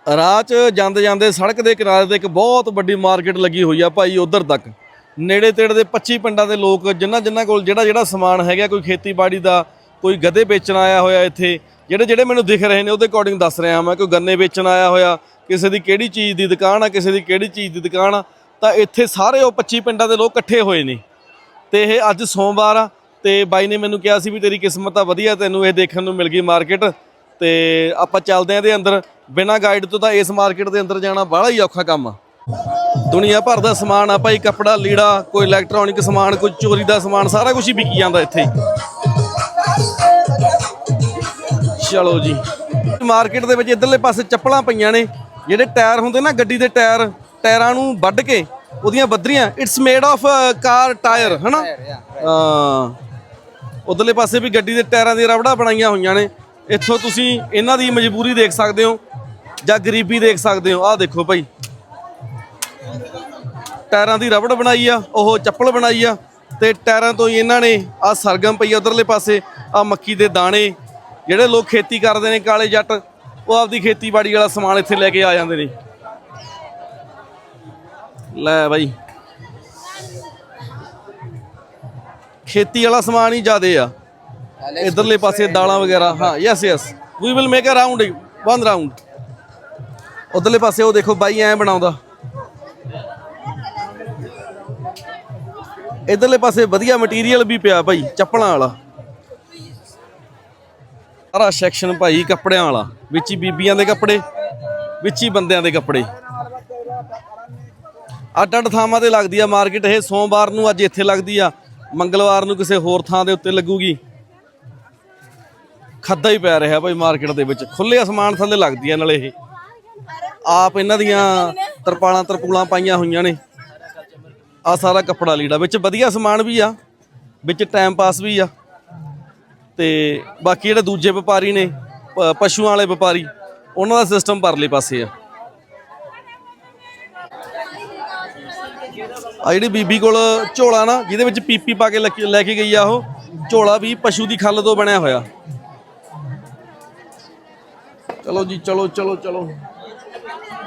ਰਾਹ 'ਚ ਜਾਂਦੇ ਜਾਂਦੇ ਸੜਕ ਦੇ ਕਿਨਾਰੇ ਤੇ ਇੱਕ ਬਹੁਤ ਵੱਡੀ ਮਾਰਕੀਟ ਲੱਗੀ ਹੋਈ ਆ ਭਾਈ ਉਧਰ ਤੱਕ। ਨੇੜੇ ਤੇੜੇ ਦੇ 25 ਪਿੰਡਾਂ ਦੇ ਲੋਕ ਜਿਨ੍ਹਾਂ ਜਿਨ੍ਹਾਂ ਕੋਲ ਜਿਹੜਾ ਜਿਹੜਾ ਸਮਾਨ ਹੈਗਾ, ਕੋਈ ਖੇਤੀਬਾੜੀ ਦਾ, ਕੋਈ ਗਧੇ ਵੇਚਣ ਆਇਆ ਹੋਇਆ ਇੱਥੇ, ਜਿਹੜੇ ਜਿਹੜੇ ਮੈਨੂੰ ਦਿਖ ਰਹੇ ਨੇ ਉਹਦੇ ਅਕੋਰਡਿੰਗ ਦੱਸ ਰਿਹਾ ਮੈਂ, ਕੋਈ ਗੰਨੇ ਵੇਚਣ ਆਇਆ ਹੋਇਆ, ਕਿਸੇ ਦੀ ਕਿਹੜੀ ਚੀਜ਼ ਦੀ ਦੁਕਾਨ ਆ, ਕਿਸੇ ਦੀ ਕਿਹੜੀ ਚੀਜ਼ ਦੀ ਦੁਕਾਨ ਆ, ਤਾਂ ਇੱਥੇ ਸਾਰੇ ਉਹ 25 ਪਿੰਡਾਂ ਦੇ ਲੋਕ ਇਕੱਠੇ ਹੋਏ ਨੇ। ਤੇ ਇਹ ਅੱਜ ਸੋਮਵਾਰ ਆ, ਤੇ ਬਾਈ ਨੇ ਮੈਨੂੰ ਕਿਹਾ ਸੀ ਵੀ ਤੇਰੀ ਕਿਸਮਤ ਆ ਵਧੀਆ, ਤੈਨੂੰ ਇਹ ਦੇਖਣ ਨੂੰ ਮਿਲ ਗਈ ਮਾਰਕੀਟ। ਤੇ ਆਪਾਂ ਚੱਲਦੇ ਆਂ ਇਹਦੇ ਅੰਦਰ। ਬਿਨਾਂ ਗਾਈਡ ਤੋਂ ਤਾਂ ਇਸ ਮਾਰਕੀਟ ਦੇ ਅੰਦਰ ਜਾਣਾ ਬੜਾ ਹੀ ਔਖਾ ਕੰਮ ਆ। ਦੁਨੀਆ ਭਰ ਦਾ ਸਮਾਨ ਆ ਭਾਈ ਕੱਪੜਾ ਲੀੜਾ ਕੋਈ ਇਲੈਕਟ੍ਰੋਨਿਕ ਸਮਾਨ ਕੋਈ ਚੋਰੀ ਦਾ ਸਮਾਨ ਸਾਰਾ ਕੁਝ ਹੀ ਵਿਕੀ ਜਾਂਦਾ ਇੱਥੇ। ਚਲੋ ਜੀ। ਮਾਰਕੀਟ ਦੇ ਵਿੱਚ ਇਧਰਲੇ ਪਾਸੇ ਚੱਪਲਾਂ ਪਈਆਂ ਨੇ। ਜਿਹੜੇ ਟਾਇਰ ਹੁੰਦੇ ਨਾ ਗੱਡੀ ਦੇ ਟਾਇਰ ਟਾਇਰਾਂ ਨੂੰ ਵੱਢ ਕੇ ਉਹਦੀਆਂ ਬੱਦਰੀਆਂ it's made of car tyre ਹਨਾ? ਹਾਂ। ਉਧਰਲੇ ਪਾਸੇ ਵੀ ਗੱਡੀ ਦੇ ਟਾਇਰਾਂ ਦੀਆਂ ਰਬੜਾਂ ਬਣਾਈਆਂ ਹੋਈਆਂ ਨੇ। ਇੱਥੋਂ ਤੁਸੀਂ ਇਹਨਾਂ ਦੀ ਮਜਬੂਰੀ ਦੇਖ ਸਕਦੇ ਹੋ ਜਾਂ ਗਰੀਬੀ ਦੇਖ ਸਕਦੇ ਹੋ। ਆਹ ਦੇਖੋ ਭਾਈ। ਟਾਇਰਾਂ ਦੀ ਰਬੜ ਬਣਾਈ ਆ, ਉਹ ਚੱਪਲ ਬਣਾਈ ਆ ਤੇ ਟਾਇਰਾਂ ਤੋਂ ਹੀ ਇਹਨਾਂ ਨੇ ਆ ਸਰਗਮ ਪਈ ਆ ਉਧਰਲੇ ਪਾਸੇ ਆ ਮੱਕੀ ਦੇ ਦਾਣੇ, ਜਿਹੜੇ ਲੋਕ ਖੇਤੀ ਕਰਦੇ ਨੇ ਕਾਲੇ ਜੱਟ, ਉਹ ਆਪਦੀ ਖੇਤੀਬਾੜੀ ਵਾਲਾ ਸਮਾਨ ਇੱਥੇ ਲੈ ਕੇ ਆ ਜਾਂਦੇ ਨੇ। ਲੈ ਬਾਈ। ਖੇਤੀ ਵਾਲਾ ਸਮਾਨ ਹੀ ਜ਼ਿਆਦੇ ਆ। ਇਧਰਲੇ ਪਾਸੇ ਦਾਲਾਂ ਵਗੈਰਾ ਹਾਂ yes yes we will make a round one round ਉਧਰਲੇ ਪਾਸੇ ਉਹ ਦੇਖੋ ਬਾਈ ਐ ਬਣਾਉਂਦਾ। ਇਧਰਲੇ ਪਾਸੇ ਵਧੀਆ ਮਟੀਰੀਅਲ ਵੀ ਪਿਆ ਭਾਈ ਚੱਪਲਾਂ ਵਾਲਾ। ਸਾਰਾ ਸੈਕਸ਼ਨ ਭਾਈ ਕੱਪੜਿਆਂ ਵਾਲਾ ਵਿੱਚ ਹੀ ਬੀਬੀਆਂ ਦੇ ਕੱਪੜੇ ਵਿੱਚ ਹੀ ਬੰਦਿਆਂ ਦੇ ਕੱਪੜੇ। ਅੱਡ ਅੱਡ ਥਾਵਾਂ ਤੇ ਲੱਗਦੀ ਆ ਮਾਰਕੀਟ ਇਹ ਸੋਮਵਾਰ ਨੂੰ ਅੱਜ ਇੱਥੇ ਲੱਗਦੀ ਆ ਮੰਗਲਵਾਰ ਨੂੰ ਕਿਸੇ ਹੋਰ ਥਾਂ ਦੇ ਉੱਤੇ ਲੱਗੂਗੀ। ਖੱਦਾ ਹੀ ਪੈ ਰਿਹਾ ਭਾਈ ਮਾਰਕੀਟ ਦੇ ਵਿੱਚ। ਖੁੱਲੇ ਅਸਮਾਨ ਥੱਲੇ ਲੱਗਦੀ ਆ ਨਾਲੇ ਇਹ। ਆਪ ਇਹਨਾਂ ਦੀਆਂ ਤਰਪਾਲਾਂ ਤਰਪੂਲਾਂ ਪਾਈਆਂ ਹੋਈਆਂ ਨੇ। ਆ ਸਾਰਾ ਕੱਪੜਾ ਲੀੜਾ, ਵਿੱਚ ਵਧੀਆ ਸਮਾਨ ਵੀ ਆ, ਵਿੱਚ ਟਾਈਮ ਪਾਸ ਵੀ ਆ। ਤੇ ਬਾਕੀ ਜਿਹੜੇ ਦੂਜੇ ਵਪਾਰੀ ਨੇ ਪਸ਼ੂਆਂ ਵਾਲੇ ਵਪਾਰੀ, ਉਹਨਾਂ ਦਾ ਸਿਸਟਮ ਪਰਲੇ ਪਾਸੇ ਆ। ਆ ਜਿਹੜੀ ਬੀਬੀ ਕੋਲ ਝੋਲਾ ਨਾ, ਜਿਹਦੇ ਵਿੱਚ ਪੀਪੀ ਪਾ ਕੇ- ਲੈ ਕੇ ਗਈ ਆ ਉਹ, ਝੋਲਾ ਵੀ ਪਸ਼ੂ ਦੀ ਖੱਲ ਤੋਂ ਬਣਿਆ ਹੋਇਆ। ਚਲੋ ਜੀ, ਚਲੋ ਚਲੋ ਚਲੋ।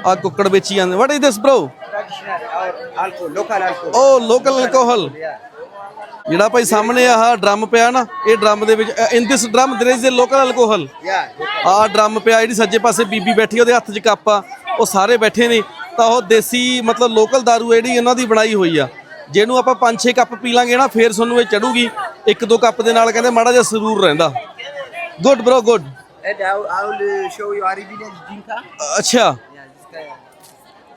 ਆ ਕੁੱਕੜ ਵੇਚੀ ਜਾਂਦੇ। What is this bro O local alcohol ਜਿਹੜਾ ਭਾਈ ਸਾਹਮਣੇ ਆਹ ਡਰਮ ਪਿਆ ਨਾ, ਇਹ ਡਰਮ ਦੇ ਵਿੱਚ in this drum there is a local alcohol ਆਹ ਡਰਮ ਪਿਆ, ਜਿਹੜੀ ਸੱਜੇ ਪਾਸੇ ਬੀਬੀ ਬੈਠੀ ਉਹਦੇ ਹੱਥ 'ਚ ਕੱਪ ਆ, ਉਹ ਸਾਰੇ ਬੈਠੇ ਨੇ। ਤਾਂ ਉਹ ਦੇਸੀ, ਮਤਲਬ ਲੋਕਲ ਦਾਰੂ ਜਿਹੜੀ, ਇਹਨਾਂ ਦੀ ਬਣਾਈ ਹੋਈ ਆ। ਜਿਹਨੂੰ ਆਪਾਂ 5-6 ਕੱਪ ਪੀ ਲਾਂਗੇ ਨਾ, ਫੇਰ ਤੁਹਾਨੂੰ ਇਹ ਚੜੂਗੀ। ਇੱਕ ਦੋ ਕੱਪ ਦੇ ਨਾਲ ਕਹਿੰਦੇ ਮਾੜਾ ਜਿਹਾ ਸਰੂਰ ਰਹਿੰਦਾ। Good bro good And show you jinka. ਅੱਛਾ Yeah, this guy.